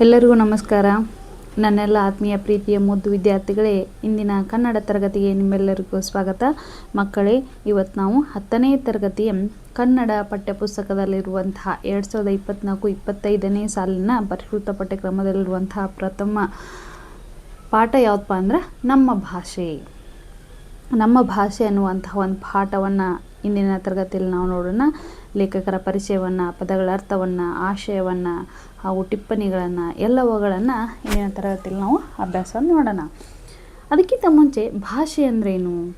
ಎಲ್ಲರಿಗೂ ನಮಸ್ಕಾರ. ನನ್ನೆಲ್ಲ ಆತ್ಮೀಯ ಪ್ರೀತಿಯ ಮುದ್ದು ವಿದ್ಯಾರ್ಥಿಗಳೇ, ಇಂದಿನ ಕನ್ನಡ ತರಗತಿಗೆ ನಿಮ್ಮೆಲ್ಲರಿಗೂ ಸ್ವಾಗತ. ಮಕ್ಕಳೇ ಇವತ್ತು ನಾವು ಹತ್ತನೇ ತರಗತಿಯ ಕನ್ನಡ ಪಠ್ಯಪುಸ್ತಕದಲ್ಲಿರುವಂತಹ ಎರಡು ಸಾವಿರದ ಇಪ್ಪತ್ತ್ನಾಲ್ಕು ಇಪ್ಪತ್ತೈದನೇ ಸಾಲಿನ ಪರಿಷ್ಕೃತ ಪಠ್ಯಕ್ರಮದಲ್ಲಿರುವಂತಹ ಪ್ರಥಮ ಪಾಠ ಯಾವುದಪ್ಪ ಅಂದ್ರೆ, ನಮ್ಮ ಭಾಷೆ. ನಮ್ಮ ಭಾಷೆ ಅನ್ನುವಂತಹ ಒಂದು ಪಾಠವನ್ನು ಇಂದಿನ ತರಗತಿಯಲ್ಲಿ ನಾವು ನೋಡೋಣ. ಲೇಖಕರ ಪರಿಚಯವನ್ನು, ಪದಗಳ ಅರ್ಥವನ್ನು, ಆಶಯವನ್ನು ಹಾಗೂ ಟಿಪ್ಪಣಿಗಳನ್ನು, ಎಲ್ಲವುಗಳನ್ನು ಇಂದಿನ ತರಗತಿಯಲ್ಲಿ ನಾವು ಅಭ್ಯಾಸ ನೋಡೋಣ. ಅದಕ್ಕಿಂತ ಮುಂಚೆ ಭಾಷೆ ಅಂದ್ರೇನು?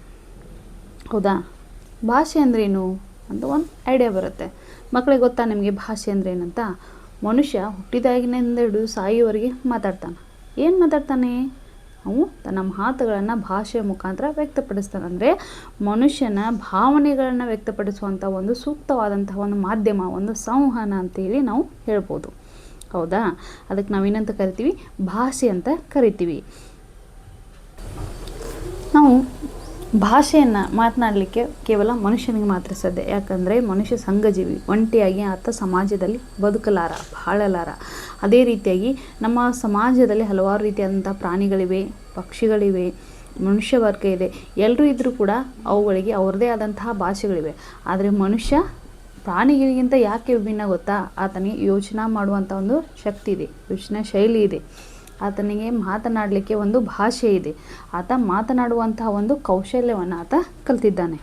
ಹೌದಾ? ಭಾಷೆ ಅಂದ್ರೇನು? ಅಂತ ಒಂದು ಐಡಿಯಾ ಬರುತ್ತೆ. ಮಕ್ಕಳಿಗೆ ಗೊತ್ತಾ ನಿಮಗೆ ಭಾಷೆ ಅಂದ್ರೆ ಏನಂತ ಮನುಷ್ಯ ಹುಟ್ಟಿದಾಗಿನಿಂದ ಹಿಡಿದು ಸಾಯುವವರೆಗೆ ಮಾತಾಡ್ತಾನೆ. ಏನು ಮಾತಾಡ್ತಾನೆ? ಅವು ತನ್ನ ಮಾತುಗಳನ್ನು ಭಾಷೆಯ ಮುಖಾಂತರ ವ್ಯಕ್ತಪಡಿಸ್ತಾನೆ. ಅಂದರೆ ಮನುಷ್ಯನ ಭಾವನೆಗಳನ್ನು ವ್ಯಕ್ತಪಡಿಸುವಂಥ ಒಂದು ಸೂಕ್ತವಾದಂತಹ ಒಂದು ಮಾಧ್ಯಮ, ಒಂದು ಸಂವಹನ ಅಂತೇಳಿ ನಾವು ಹೇಳ್ಬೋದು. ಹೌದಾ? ಅದಕ್ಕೆ ನಾವೇನಂತ ಕರಿತೀವಿ? ಭಾಷೆ ಅಂತ ಕರಿತೀವಿ. ನಾವು ಭಾಷೆಯನ್ನು ಮಾತನಾಡಲಿಕ್ಕೆ ಕೇವಲ ಮನುಷ್ಯನಿಗೆ ಮಾತ್ರ ಸಾಧ್ಯ. ಯಾಕಂದರೆ ಮನುಷ್ಯ ಸಂಘಜೀವಿ, ಒಂಟಿಯಾಗಿ ಆತ ಸಮಾಜದಲ್ಲಿ ಬದುಕಲಾರ, ಬಾಳಲಾರ. ಅದೇ ರೀತಿಯಾಗಿ ನಮ್ಮ ಸಮಾಜದಲ್ಲಿ ಹಲವಾರು ರೀತಿಯಾದಂಥ ಪ್ರಾಣಿಗಳಿವೆ, ಪಕ್ಷಿಗಳಿವೆ, ಮನುಷ್ಯ ವರ್ಗ ಇದೆ. ಎಲ್ಲರೂ ಇದ್ದರೂ ಕೂಡ ಅವುಗಳಿಗೆ ಅವ್ರದ್ದೇ ಆದಂತಹ ಭಾಷೆಗಳಿವೆ. ಆದರೆ ಮನುಷ್ಯ ಪ್ರಾಣಿಗಳಿಗಿಂತ ಯಾಕೆ ವಿಭಿನ್ನ ಗೊತ್ತಾ? ಆತನಿಗೆ ಯೋಚನೆ ಮಾಡುವಂಥ ಒಂದು ಶಕ್ತಿ ಇದೆ, ಯೋಚನಾ ಶೈಲಿ ಇದೆ. ಆತನಿಗೆ ಮಾತನಾಡಲಿಕ್ಕೆ ಒಂದು ಭಾಷೆ ಇದೆ. ಆತ ಮಾತನಾಡುವಂತಹ ಒಂದು ಕೌಶಲ್ಯವನ್ನು ಆತ ಕಲ್ತಿದ್ದಾನೆ.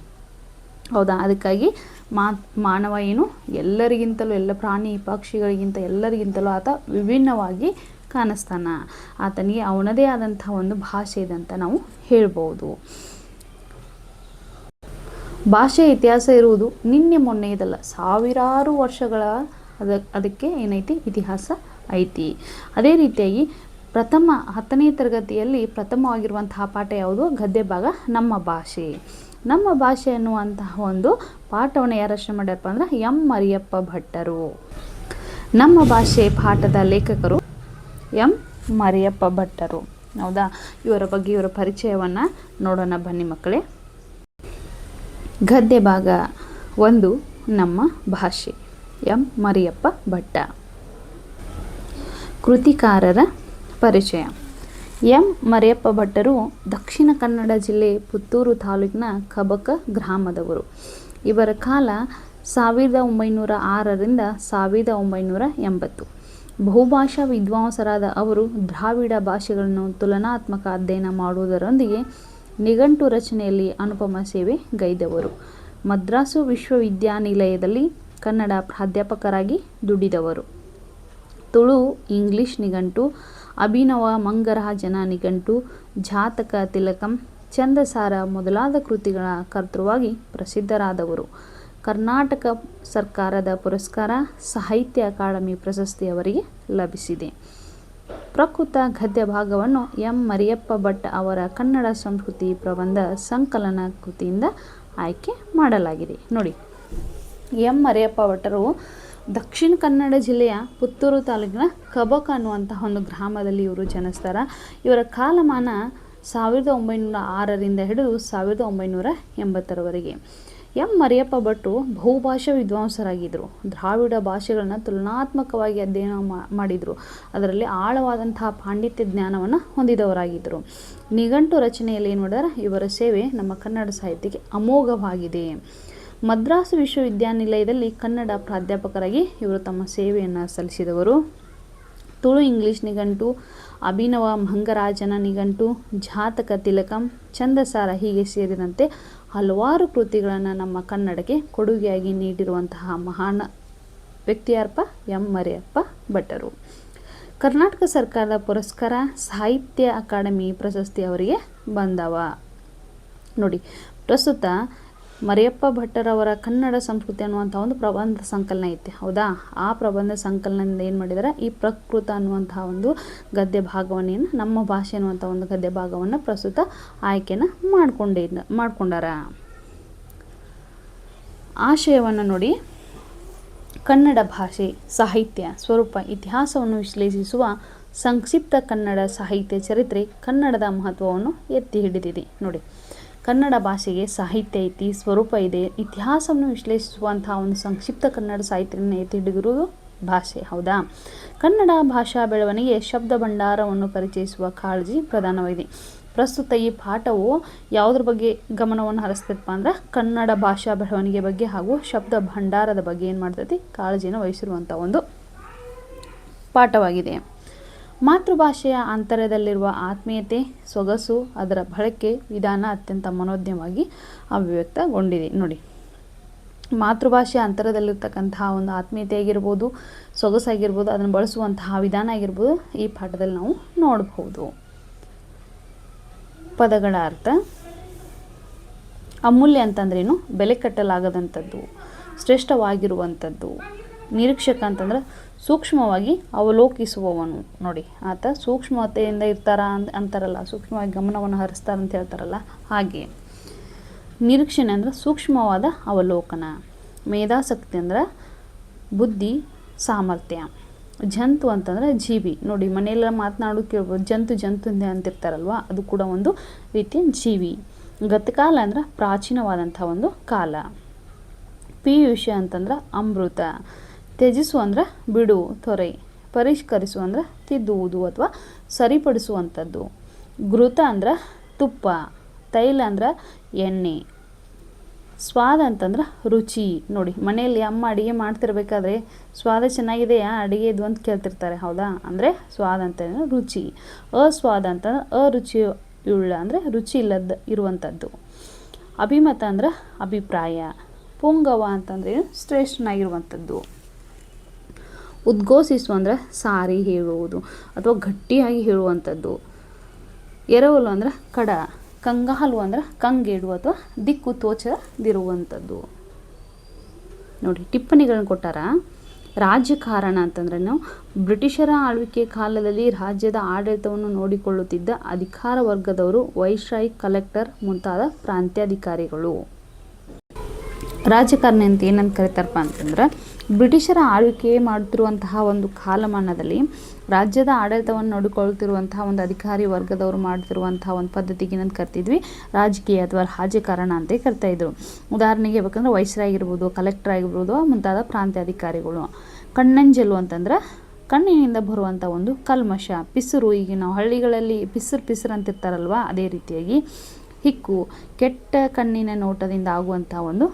ಹೌದಾ? ಅದಕ್ಕಾಗಿ ಮಾ, ಮಾನವ ಏನು? ಎಲ್ಲರಿಗಿಂತಲೂ, ಎಲ್ಲ ಪ್ರಾಣಿ ಪಕ್ಷಿಗಳಿಗಿಂತ ಎಲ್ಲರಿಗಿಂತಲೂ ಆತ ವಿಭಿನ್ನವಾಗಿ ಕಾಣಿಸ್ತಾನ. ಆತನಿಗೆ ಅವನದೇ ಆದಂತಹ ಒಂದು ಭಾಷೆ ಇದೆ ಅಂತ ನಾವು ಹೇಳ್ಬೋದು. ಭಾಷೆಯ ಇತಿಹಾಸ ಇರುವುದು ನಿನ್ನೆ ಮೊನ್ನೆ ಇದಲ್ಲ. ಸಾವಿರಾರು ವರ್ಷಗಳ ಅದ, ಅದಕ್ಕೆ ಏನೈತಿ? ಇತಿಹಾಸ ಐತಿ. ಅದೇ ರೀತಿಯಾಗಿ ಪ್ರಥಮ, ಹತ್ತನೇ ತರಗತಿಯಲ್ಲಿ ಪ್ರಥಮವಾಗಿರುವಂತಹ ಪಾಠ ಯಾವುದು? ಗದ್ಯ ಭಾಗ, ನಮ್ಮ ಭಾಷೆ. ನಮ್ಮ ಭಾಷೆ ಅನ್ನುವಂತಹ ಒಂದು ಪಾಠವನ್ನು ಯಾರು ರಚನೆ ಮಾಡ್ಯಾರಪ್ಪ ಅಂದ್ರೆ ಎಂ. ಮರಿಯಪ್ಪ ಭಟ್ಟರು. ನಮ್ಮ ಭಾಷೆ ಪಾಠದ ಲೇಖಕರು ಎಂ. ಮರಿಯಪ್ಪ ಭಟ್ಟರು. ಹೌದಾ? ಇವರ ಬಗ್ಗೆ ಇವರ ಪರಿಚಯವನ್ನು ನೋಡೋಣ ಬನ್ನಿ ಮಕ್ಕಳೇ. ಗದ್ಯ ಭಾಗ ಒಂದು, ನಮ್ಮ ಭಾಷೆ. ಎಂ. ಮರಿಯಪ್ಪ ಭಟ್ಟ. ಕೃತಿಕಾರರ ಪರಿಚಯ. ಎಂ. ಮರಿಯಪ್ಪ ಭಟ್ಟರು ದಕ್ಷಿಣ ಕನ್ನಡ ಜಿಲ್ಲೆ ಪುತ್ತೂರು ತಾಲೂಕಿನ ಕಬಕ ಗ್ರಾಮದವರು. ಇವರ ಕಾಲ ಸಾವಿರದ ಒಂಬೈನೂರ ಆರರಿಂದ ಸಾವಿರದ ಒಂಬೈನೂರ ಎಂಬತ್ತು. ಬಹುಭಾಷಾ ವಿದ್ವಾಂಸರಾದ ಅವರು ದ್ರಾವಿಡ ಭಾಷೆಗಳನ್ನು ತುಲನಾತ್ಮಕ ಅಧ್ಯಯನ ಮಾಡುವುದರೊಂದಿಗೆ ನಿಘಂಟು ರಚನೆಯಲ್ಲಿ ಅನುಪಮ ಸೇವೆ ಗೈದವರು. ಮದ್ರಾಸು ವಿಶ್ವವಿದ್ಯಾನಿಲಯದಲ್ಲಿ ಕನ್ನಡ ಪ್ರಾಧ್ಯಾಪಕರಾಗಿ ದುಡಿದವರು. ತುಳು, ಇಂಗ್ಲಿಷ್ ನಿಘಂಟು, ಅಭಿನವ ಮಂಗರಾಜನ ನಿಘಂಟು, ಜಾತಕ, ತಿಲಕಂ ಚಂದಸಾರ ಮೊದಲಾದ ಕೃತಿಗಳ ಕರ್ತೃವಾಗಿ ಪ್ರಸಿದ್ಧರಾದವರು. ಕರ್ನಾಟಕ ಸರ್ಕಾರದ ಪುರಸ್ಕಾರ ಸಾಹಿತ್ಯ ಅಕಾಡೆಮಿ ಪ್ರಶಸ್ತಿ ಅವರಿಗೆ ಲಭಿಸಿದೆ. ಪ್ರಕೃತ ಗದ್ಯ ಭಾಗವನ್ನು ಎಂ. ಮರಿಯಪ್ಪ ಭಟ್ ಅವರ ಕನ್ನಡ ಸಂಸ್ಕೃತಿ ಪ್ರಬಂಧ ಸಂಕಲನ ಕೃತಿಯಿಂದ ಆಯ್ಕೆ ಮಾಡಲಾಗಿದೆ. ನೋಡಿ, ಎಂ. ಮರಿಯಪ್ಪ ಭಟ್ಟರು ದಕ್ಷಿಣ ಕನ್ನಡ ಜಿಲ್ಲೆಯ ಪುತ್ತೂರು ತಾಲೂಕಿನ ಕಬಕ ಅನ್ನುವಂತಹ ಒಂದು ಗ್ರಾಮದಲ್ಲಿ ಇವರು ಜನಿಸ್ತಾರ. ಇವರ ಕಾಲಮಾನ ಸಾವಿರದ ಒಂಬೈನೂರ ಆರರಿಂದ ಹಿಡಿದು ಸಾವಿರದ ಒಂಬೈನೂರ ಎಂಬತ್ತರವರೆಗೆ. ಎಂ ಮರಿಯಪ್ಪ ಭಟ್ರು ಬಹುಭಾಷಾ ವಿದ್ವಾಂಸರಾಗಿದ್ದರು ದ್ರಾವಿಡ ಭಾಷೆಗಳನ್ನು ತುಲನಾತ್ಮಕವಾಗಿ ಅಧ್ಯಯನ ಮಾಡಿದರು. ಅದರಲ್ಲಿ ಆಳವಾದಂತಹ ಪಾಂಡಿತ್ಯ ಜ್ಞಾನವನ್ನು ಹೊಂದಿದವರಾಗಿದ್ದರು ನಿಘಂಟು ರಚನೆಯಲ್ಲಿ ಏನು ಮಾಡ್ಯಾರ? ಇವರ ಸೇವೆ ನಮ್ಮ ಕನ್ನಡ ಸಾಹಿತ್ಯಕ್ಕೆ ಅಮೋಘವಾಗಿದೆ. ಮದ್ರಾಸ್ ವಿಶ್ವವಿದ್ಯಾನಿಲಯದಲ್ಲಿ ಕನ್ನಡ ಪ್ರಾಧ್ಯಾಪಕರಾಗಿ ಇವರು ತಮ್ಮ ಸೇವೆಯನ್ನು ಸಲ್ಲಿಸಿದವರು. ತುಳು ಇಂಗ್ಲಿಷ್ ನಿಘಂಟು, ಅಭಿನವ ಮಂಗರಾಜನ ನಿಘಂಟು, ಜಾತಕ ತಿಲಕಂ ಚಂದಸಾರ ಹೀಗೆ ಸೇರಿದಂತೆ ಹಲವಾರು ಕೃತಿಗಳನ್ನು ನಮ್ಮ ಕನ್ನಡಕ್ಕೆ ಕೊಡುಗೆಯಾಗಿ ನೀಡಿರುವಂತಹ ಮಹಾನ್ ವ್ಯಕ್ತಿಯಾರಪ್ಪ ಎಂ ಮರಿಯಪ್ಪ ಭಟ್ಟರು. ಕರ್ನಾಟಕ ಸರ್ಕಾರದ ಪುರಸ್ಕಾರ ಸಾಹಿತ್ಯ ಅಕಾಡೆಮಿ ಪ್ರಶಸ್ತಿ ಅವರಿಗೆ ಬಂದವ. ನೋಡಿ, ಪ್ರಸ್ತುತ ಮರಿಯಪ್ಪ ಭಟ್ಟರವರ ಕನ್ನಡ ಸಂಸ್ಕೃತಿ ಅನ್ನುವಂಥ ಒಂದು ಪ್ರಬಂಧ ಸಂಕಲನ ಐತೆ, ಹೌದಾ? ಆ ಪ್ರಬಂಧ ಸಂಕಲನದಿಂದ ಏನು ಮಾಡಿದ್ದಾರೆ ಈ ಪ್ರಕೃತ ಅನ್ನುವಂತಹ ಒಂದು ಗದ್ಯ ಭಾಗವನ್ನೇನು ನಮ್ಮ ಭಾಷೆ ಅನ್ನುವಂಥ ಒಂದು ಗದ್ಯ ಭಾಗವನ್ನು ಪ್ರಸ್ತುತ ಆಯ್ಕೆನ ಮಾಡಿಕೊಂಡೇ, ಮಾಡ್ಕೊಂಡಾರ. ಆಶಯವನ್ನು ನೋಡಿ. ಕನ್ನಡ ಭಾಷೆ ಸಾಹಿತ್ಯ ಸ್ವರೂಪ ಇತಿಹಾಸವನ್ನು ವಿಶ್ಲೇಷಿಸುವ ಸಂಕ್ಷಿಪ್ತ ಕನ್ನಡ ಸಾಹಿತ್ಯ ಚರಿತ್ರೆ ಕನ್ನಡದ ಮಹತ್ವವನ್ನು ಎತ್ತಿ ಹಿಡಿದಿದೆ. ನೋಡಿ. ಕನ್ನಡ ಭಾಷೆಗೆ ಸಾಹಿತ್ಯ ಐತಿ, ಸ್ವರೂಪ ಇದೆ, ಇತಿಹಾಸವನ್ನು ವಿಶ್ಲೇಷಿಸುವಂತಹ ಒಂದು ಸಂಕ್ಷಿಪ್ತ ಕನ್ನಡ ಸಾಹಿತ್ಯವನ್ನು ಎತ್ತಿ ಹಿಡಿದಿರುವುದು ಭಾಷೆ, ಹೌದಾ? ಕನ್ನಡ ಭಾಷಾ ಬೆಳವಣಿಗೆ ಶಬ್ದ ಭಂಡಾರವನ್ನು ಪರಿಚಯಿಸುವ ಕಾಳಜಿ ಪ್ರಧಾನವಾಗಿದೆ. ಪ್ರಸ್ತುತ ಈ ಪಾಠವು ಯಾವುದ್ರ ಬಗ್ಗೆ ಗಮನವನ್ನು ಹರಿಸ್ತೈತಪ್ಪ ಅಂದ್ರೆ ಕನ್ನಡ ಭಾಷಾ ಬೆಳವಣಿಗೆ ಬಗ್ಗೆ ಹಾಗೂ ಶಬ್ದ ಭಂಡಾರದ ಬಗ್ಗೆ ಏನು ಮಾಡ್ತೈತಿ ಕಾಳಜಿನ ವಹಿಸಿರುವಂಥ ಒಂದು ಪಾಠವಾಗಿದೆ. ಮಾತೃಭಾಷೆಯ ಅಂತರದಲ್ಲಿರುವ ಆತ್ಮೀಯತೆ, ಸೊಗಸು ಅದರ ಬಳಕೆ, ವಿಧಾನ ಅತ್ಯಂತ ಮನೋಜ್ಞವಾಗಿ ಅಭಿವ್ಯಕ್ತಗೊಂಡಿದೆ. ನೋಡಿ, ಮಾತೃಭಾಷೆಯ ಅಂತರದಲ್ಲಿರ್ತಕ್ಕಂತಹ ಒಂದು ಆತ್ಮೀಯತೆ ಆಗಿರ್ಬೋದು ಸೊಗಸಾಗಿರ್ಬೋದು, ಅದನ್ನು ಬಳಸುವಂತಹ ವಿಧಾನ ಆಗಿರ್ಬೋದು ಈ ಪಾಠದಲ್ಲಿ ನಾವು ನೋಡಬಹುದು. ಪದಗಳ ಅರ್ಥ, ಅಮೂಲ್ಯ ಅಂತಂದ್ರೇನು? ಬೆಲೆ ಕಟ್ಟಲಾಗದಂಥದ್ದು, ಶ್ರೇಷ್ಠವಾಗಿರುವಂಥದ್ದು, ನಿರೀಕ್ಷಕ ಅಂತಂದ್ರೆ ಸೂಕ್ಷ್ಮವಾಗಿ ಅವಲೋಕಿಸುವವನು. ನೋಡಿ, ಆತ ಸೂಕ್ಷ್ಮತೆಯಿಂದ ಇರ್ತಾರ ಅಂತ ಅಂತಾರಲ್ಲ, ಸೂಕ್ಷ್ಮವಾಗಿ ಗಮನವನ್ನು ಹರಿಸ್ತಾರ ಅಂತ ಹೇಳ್ತಾರಲ್ಲ, ಹಾಗೆ. ನಿರೀಕ್ಷಣೆ ಅಂದ್ರೆ ಸೂಕ್ಷ್ಮವಾದ ಅವಲೋಕನ. ಮೇಧಾಸಕ್ತಿ ಅಂದ್ರೆ ಬುದ್ಧಿ, ಸಾಮರ್ಥ್ಯ. ಜಂತು ಅಂತಂದ್ರೆ ಜೀವಿ. ನೋಡಿ ಮನೆಯೆಲ್ಲ ಮಾತನಾಡು ಕೇಳ್ಬೋದು, ಜಂತು ಜಂತು ಅಂತ ಅಂತಿರ್ತಾರಲ್ವ, ಅದು ಕೂಡ ಒಂದು ರೀತಿಯ ಜೀವಿ. ಗತಕಾಲ ಅಂದ್ರೆ ಪ್ರಾಚೀನವಾದಂಥ ಒಂದು ಕಾಲ. ಪಿಯುಷ ಅಂತಂದ್ರೆ ಅಮೃತ. ತ್ಯಜಿಸು ಅಂದ್ರೆ ಬಿಡು ತೊರೆ ಪರಿಷ್ಕರಿಸು ಅಂದ್ರೆ ತಿದ್ದುವುದು ಅಥವಾ ಸರಿಪಡಿಸುವಂಥದ್ದು. ಘೃತ ಅಂದ್ರೆ ತುಪ್ಪ, ತೈಲ ಅಂದ್ರೆ ಎಣ್ಣೆ. ಸ್ವಾದ ಅಂತಂದ್ರೆ ರುಚಿ. ನೋಡಿ, ಮನೆಯಲ್ಲಿ ಅಮ್ಮ ಅಡುಗೆ ಮಾಡ್ತಿರ್ಬೇಕಾದ್ರೆ ಸ್ವಾದ ಚೆನ್ನಾಗಿದೆಯಾ? ಅಡುಗೆ ಇದು ಅಂತ ಕೇಳ್ತಿರ್ತಾರೆ, ಹೌದಾ? ಅಂದರೆ ಸ್ವಾದ ಅಂತಂದ್ರೆ ರುಚಿ. ಅಸ್ವಾದ ಅಂತಂದ್ರೆ ಅರುಚಿ ಉಳ್ಳ ಅಂದರೆ ರುಚಿ ಇಲ್ಲದ ಇರುವಂಥದ್ದು. ಅಭಿಮತ ಅಂದ್ರೆ ಅಭಿಪ್ರಾಯ. ಪುಂಗವ ಅಂತಂದ್ರೆ ಶ್ರೇಷ್ಠನಾಗಿರುವಂಥದ್ದು. ಉದ್ಘೋಷಿಸು ಅಂದರೆ ಸಾರಿ ಹೇಳುವುದು ಅಥವಾ ಗಟ್ಟಿಯಾಗಿ ಹೇಳುವಂಥದ್ದು. ಎರವಲು ಅಂದ್ರೆ ಕಡ, ಕಂಗಾಲು ಅಂದ್ರೆ ಕಂಗೇಡು ಅಥವಾ ದಿಕ್ಕು ತೋಚದಿರುವಂಥದ್ದು. ನೋಡಿ, ಟಿಪ್ಪಣಿಗಳನ್ನು ಕೊಟ್ಟಾರ. ರಾಜಕಾರಣ ಅಂತಂದ್ರೆ ನಾವು ಬ್ರಿಟಿಷರ ಆಳ್ವಿಕೆ ಕಾಲದಲ್ಲಿ ರಾಜ್ಯದ ಆಡಳಿತವನ್ನು ನೋಡಿಕೊಳ್ಳುತ್ತಿದ್ದ ಅಧಿಕಾರ ವರ್ಗದವರು, ವೈಶ್ರಾಯಿ ಕಲೆಕ್ಟರ್ ಮುಂತಾದ ಪ್ರಾಂತ್ಯಾಧಿಕಾರಿಗಳು. ರಾಜಕಾರಣಿ ಅಂತ ಏನಂತ ಕರಿತಾರಪ್ಪ ಅಂತಂದ್ರೆ ಬ್ರಿಟಿಷರ ಆಳ್ವಿಕೆ ಮಾಡುತ್ತಿರುವಂತಹ ಒಂದು ಕಾಲಮಾನದಲ್ಲಿ ರಾಜ್ಯದ ಆಡಳಿತವನ್ನು ನೋಡಿಕೊಳ್ತಿರುವಂತಹ ಒಂದು ಅಧಿಕಾರಿ ವರ್ಗದವರು ಮಾಡ್ತಿರುವಂತಹ ಒಂದು ಪದ್ಧತಿಗೆ ಏನಂತ ಕರ್ತಿದ್ವಿ ರಾಜಕೀಯ ಅಥವಾ ರಾಜಕಾರಣ ಅಂತ ಕರಿತಾ ಇದ್ರು. ಉದಾಹರಣೆಗೆ ಹೇಳ್ಬೇಕಂದ್ರೆ ಆಗಿರ್ಬೋದು ಕಲೆಕ್ಟರ್ ಆಗಿರ್ಬೋದು, ಮುಂತಾದ ಪ್ರಾಂತ್ಯಾಧಿಕಾರಿಗಳು ಕಣ್ಣಂಜಲು ಅಂತಂದ್ರೆ ಕಣ್ಣಿನಿಂದ ಬರುವಂಥ ಒಂದು ಕಲ್ಮಶ, ಪಿಸುರು. ಈಗ ನಾವು ಹಳ್ಳಿಗಳಲ್ಲಿ ಪಿಸುರು ಪಿಸುರು ಅಂತಿರ್ತಾರಲ್ವ, ಅದೇ ರೀತಿಯಾಗಿ ಹಿಕ್ಕು, ಕೆಟ್ಟ ಕಣ್ಣಿನ ನೋಟದಿಂದ ಆಗುವಂಥ ಒಂದು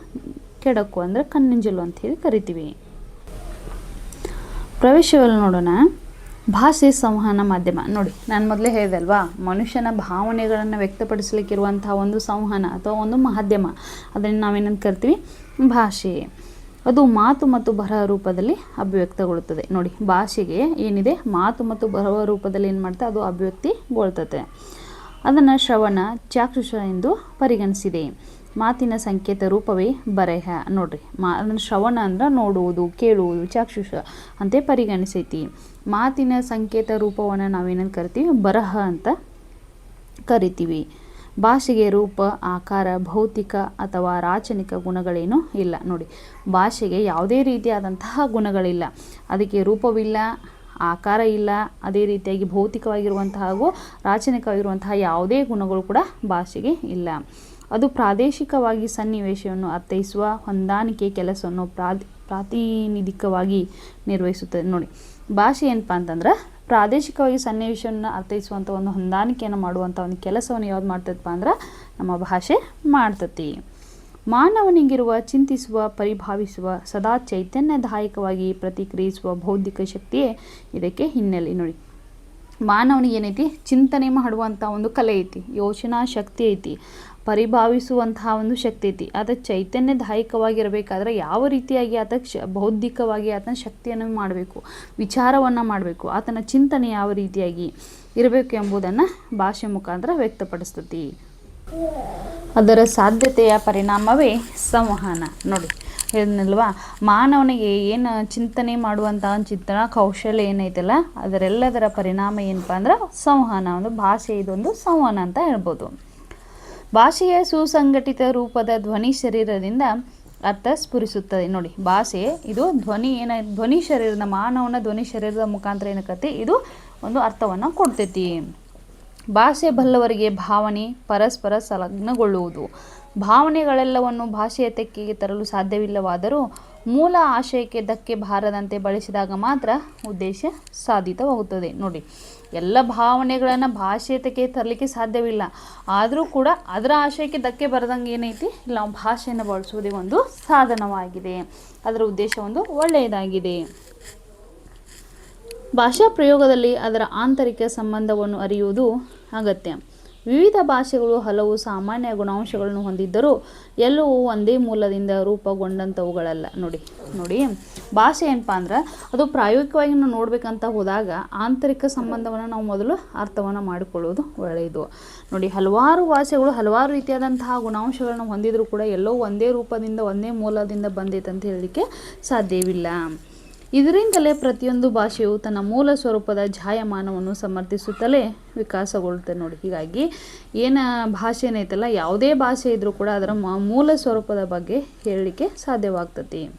ಕೆಡಕು ಅಂದರೆ ಕಣ್ಣಿಂಜಲು ಅಂತ ಹೇಳಿ ಕರಿತೀವಿ. ಪ್ರವೇಶವನ್ನು ನೋಡೋಣ. ಭಾಷೆ ಸಂವಹನ ಮಾಧ್ಯಮ. ನೋಡಿ, ನಾನು ಮೊದಲೇ ಹೇಳಿದೆ ಅಲ್ವಾ ಮನುಷ್ಯನ ಭಾವನೆಗಳನ್ನು ವ್ಯಕ್ತಪಡಿಸಲಿಕ್ಕಿರುವಂಥ ಒಂದು ಸಂವಹನ ಅಥವಾ ಒಂದು ಮಾಧ್ಯಮ. ಅದನ್ನು ನಾವೇನಂತ ಕರಿತೀವಿ? ಭಾಷೆ. ಅದು ಮಾತು ಮತ್ತು ಬರಹ ರೂಪದಲ್ಲಿ ಅಭಿವ್ಯಕ್ತಗೊಳ್ಳುತ್ತದೆ. ನೋಡಿ, ಭಾಷೆಗೆ ಏನಿದೆ? ಮಾತು ಮತ್ತು ಬರಹ ರೂಪದಲ್ಲಿ ಏನು ಮಾಡ್ತಾ ಅದು ಅಭಿವ್ಯಕ್ತಿಗೊಳ್ತದೆ. ಅದನ್ನು ಶ್ರವಣ, ಚಾಕ್ಷುಷ ಎಂದು ಪರಿಗಣಿಸಿದೆ. ಮಾತಿನ ಸಂಕೇತ ರೂಪವೇ ಬರೆಹ. ನೋಡ್ರಿ, ಮಾ ಶ್ರವಣ ಅಂದ್ರೆ ನೋಡುವುದು, ಕೇಳುವುದು, ಚಾಕ್ಷುಷ ಅಂತ ಪರಿಗಣಿಸೈತಿ. ಮಾತಿನ ಸಂಕೇತ ರೂಪವನ್ನು ನಾವೇನಂತ ಕರಿತೀವಿ? ಬರಹ ಅಂತ ಕರಿತೀವಿ. ಭಾಷೆಗೆ ರೂಪ, ಆಕಾರ, ಭೌತಿಕ ಅಥವಾ ರಾಚನಿಕ ಗುಣಗಳೇನೂ ಇಲ್ಲ. ನೋಡಿ, ಭಾಷೆಗೆ ಯಾವುದೇ ರೀತಿಯಾದಂತಹ ಗುಣಗಳಿಲ್ಲ. ಅದಕ್ಕೆ ರೂಪವಿಲ್ಲ, ಆಕಾರ ಇಲ್ಲ, ಅದೇ ರೀತಿಯಾಗಿ ಭೌತಿಕವಾಗಿರುವಂತಹ ಹಾಗೂ ರಾಚನಿಕವಾಗಿರುವಂತಹ ಯಾವುದೇ ಗುಣಗಳು ಕೂಡ ಭಾಷೆಗೆ ಇಲ್ಲ. ಅದು ಪ್ರಾದೇಶಿಕವಾಗಿ ಸನ್ನಿವೇಶವನ್ನು ಅರ್ಥೈಸುವ ಹೊಂದಾಣಿಕೆ ಕೆಲಸವನ್ನು ಪ್ರಾತಿ ಪ್ರಾತಿನಿಧಿಕವಾಗಿ ನಿರ್ವಹಿಸುತ್ತದೆ ನೋಡಿ, ಭಾಷೆ ಏನಪ್ಪ ಅಂತಂದ್ರೆ ಪ್ರಾದೇಶಿಕವಾಗಿ ಸನ್ನಿವೇಶವನ್ನು ಅರ್ಥೈಸುವಂಥ ಒಂದು ಹೊಂದಾಣಿಕೆಯನ್ನು ಮಾಡುವಂಥ ಒಂದು ಕೆಲಸವನ್ನು ಯಾವ್ದು ಮಾಡ್ತದಪ್ಪ ಅಂದ್ರೆ ನಮ್ಮ ಭಾಷೆ ಮಾಡ್ತತಿ. ಮಾನವನಿಗಿರುವ ಚಿಂತಿಸುವ, ಪರಿಭಾವಿಸುವ, ಸದಾ ಚೈತನ್ಯದಾಯಕವಾಗಿ ಪ್ರತಿಕ್ರಿಯಿಸುವ ಬೌದ್ಧಿಕ ಶಕ್ತಿಯೇ ಇದಕ್ಕೆ ಹಿನ್ನೆಲೆ. ನೋಡಿ ಮಾನವನಿಗೆ ಏನೈತಿ ಚಿಂತನೆ ಮಾಡುವಂಥ ಒಂದು ಕಲೆ ಐತಿ, ಯೋಚನಾ ಶಕ್ತಿ ಐತಿ. ಪರಿಭಾವಿಸುವಂತಹ ಒಂದು ಶಕ್ತಿ ಐತಿ. ಆತ ಚೈತನ್ಯದಾಯಕವಾಗಿರಬೇಕಾದ್ರೆ ಯಾವ ರೀತಿಯಾಗಿ ಆತ ಬೌದ್ಧಿಕವಾಗಿ ಆತನ ಶಕ್ತಿಯನ್ನು ಮಾಡಬೇಕು, ವಿಚಾರವನ್ನು ಮಾಡಬೇಕು, ಆತನ ಚಿಂತನೆ ಯಾವ ರೀತಿಯಾಗಿ ಇರಬೇಕು ಎಂಬುದನ್ನು ಭಾಷೆ ಮುಖಾಂತರ ವ್ಯಕ್ತಪಡಿಸ್ತತಿ. ಅದರ ಸಾಧ್ಯತೆಯ ಪರಿಣಾಮವೇ ಸಂವಹನ. ನೋಡಿ, ಹೇಳಿದ್ನಲ್ವಾ? ಮಾನವನಿಗೆ ಏನು ಚಿಂತನೆ ಮಾಡುವಂಥ ಒಂದು ಚಿಂತನಾ ಕೌಶಲ್ಯ ಏನೈತಲ್ಲ, ಅದರೆಲ್ಲದರ ಪರಿಣಾಮ ಏನಪ್ಪ ಅಂದ್ರೆ ಸಂವಹನ. ಒಂದು ಭಾಷೆ ಇದೊಂದು ಸಂವಹನ ಅಂತ ಹೇಳ್ಬೋದು. ಭಾಷೆಯ ಸುಸಂಘಟಿತ ರೂಪದ ಧ್ವನಿ ಶರೀರದಿಂದ ಅರ್ಥ ಸ್ಫುರಿಸುತ್ತದೆ. ನೋಡಿ, ಭಾಷೆ ಇದು ಧ್ವನಿ ಏನ, ಧ್ವನಿ ಶರೀರದ, ಮಾನವನ ಧ್ವನಿ ಶರೀರದ ಮುಖಾಂತರ ಏನಕ್ಕತಿ ಇದು ಒಂದು ಅರ್ಥವನ್ನು ಕೊಡ್ತೈತಿ. ಭಾಷೆ ಬಲ್ಲವರಿಗೆ ಭಾವನೆ ಪರಸ್ಪರ ಸಂಲಗ್ನಗೊಳ್ಳುವುದು. ಭಾವನೆಗಳೆಲ್ಲವನ್ನು ಭಾಷೆಯ ತೆಕ್ಕೆಗೆ ತರಲು ಸಾಧ್ಯವಿಲ್ಲವಾದರೂ ಮೂಲ ಆಶಯಕ್ಕೆ ಧಕ್ಕೆ ಬಾರದಂತೆ ಬಳಸಿದಾಗ ಮಾತ್ರ ಉದ್ದೇಶ ಸಾಧಿತವಾಗುತ್ತದೆ. ನೋಡಿ ಎಲ್ಲ ಭಾವನೆಗಳನ್ನು ಭಾಷೆಯ ತೆಕ್ಕೆ ತರಲಿಕ್ಕೆ ಸಾಧ್ಯವಿಲ್ಲ. ಆದರೂ ಕೂಡ ಅದರ ಆಶಯಕ್ಕೆ ಧಕ್ಕೆ ಬರದಂಗೆ ಏನೈತಿ? ಇಲ್ಲ ನಾವು ಭಾಷೆಯನ್ನು ಬಳಸುವುದೇ ಒಂದು ಸಾಧನವಾಗಿದೆ. ಅದರ ಉದ್ದೇಶ ಒಂದು ಒಳ್ಳೆಯದಾಗಿದೆ. ಭಾಷಾ ಪ್ರಯೋಗದಲ್ಲಿ ಅದರ ಆಂತರಿಕ ಸಂಬಂಧವನ್ನು ಅರಿಯುವುದು ಅಗತ್ಯ. ವಿವಿಧ ಭಾಷೆಗಳು ಹಲವು ಸಾಮಾನ್ಯ ಗುಣಾಂಶಗಳನ್ನು ಹೊಂದಿದ್ದರೂ ಎಲ್ಲವೂ ಒಂದೇ ಮೂಲದಿಂದ ರೂಪುಗೊಂಡಂಥವುಗಳಲ್ಲ. ನೋಡಿ ನೋಡಿ. ಭಾಷೆ ಏನಪ್ಪ ಅಂದ್ರೆ, ಅದು ಪ್ರಾಯೋಗಿಕವಾಗಿ ನಾವು ನೋಡಬೇಕಂತ ಹೋದಾಗ ಆಂತರಿಕ ಸಂಬಂಧವನ್ನು ನಾವು ಮೊದಲು ಅರ್ಥವನ್ನು ಮಾಡಿಕೊಳ್ಳೋದು ಒಳ್ಳೆಯದು. ನೋಡಿ, ಹಲವಾರು ಭಾಷೆಗಳು ಹಲವಾರು ರೀತಿಯಾದಂತಹ ಗುಣಾಂಶಗಳನ್ನು ಹೊಂದಿದರೂ ಕೂಡ ಎಲ್ಲವೂ ಒಂದೇ ರೂಪದಿಂದ, ಒಂದೇ ಮೂಲದಿಂದ ಬಂದೈತೆ ಅಂತ ಹೇಳಲಿಕ್ಕೆ ಸಾಧ್ಯವಿಲ್ಲ. ಇದರಿಂದಲೇ ಪ್ರತಿಯೊಂದು ಭಾಷೆಯು ತನ್ನ ಮೂಲ ಸ್ವರೂಪದ ಜಾಯಮಾನವನ್ನು ಸಮರ್ಥಿಸುತ್ತಲೇ ವಿಕಾಸಗೊಳ್ಳುತ್ತೆ ನೋಡಿ. ಹೀಗಾಗಿ ಏನ ಭಾಷೆ ಏನೈತಲ್ಲ ಯಾವುದೇ ಭಾಷೆ ಇದ್ದರೂ ಕೂಡ ಅದರ ಮೂಲ ಸ್ವರೂಪದ ಬಗ್ಗೆ ಹೇಳಲಿಕ್ಕೆ ಸಾಧ್ಯವಾಗ್ತತಿ.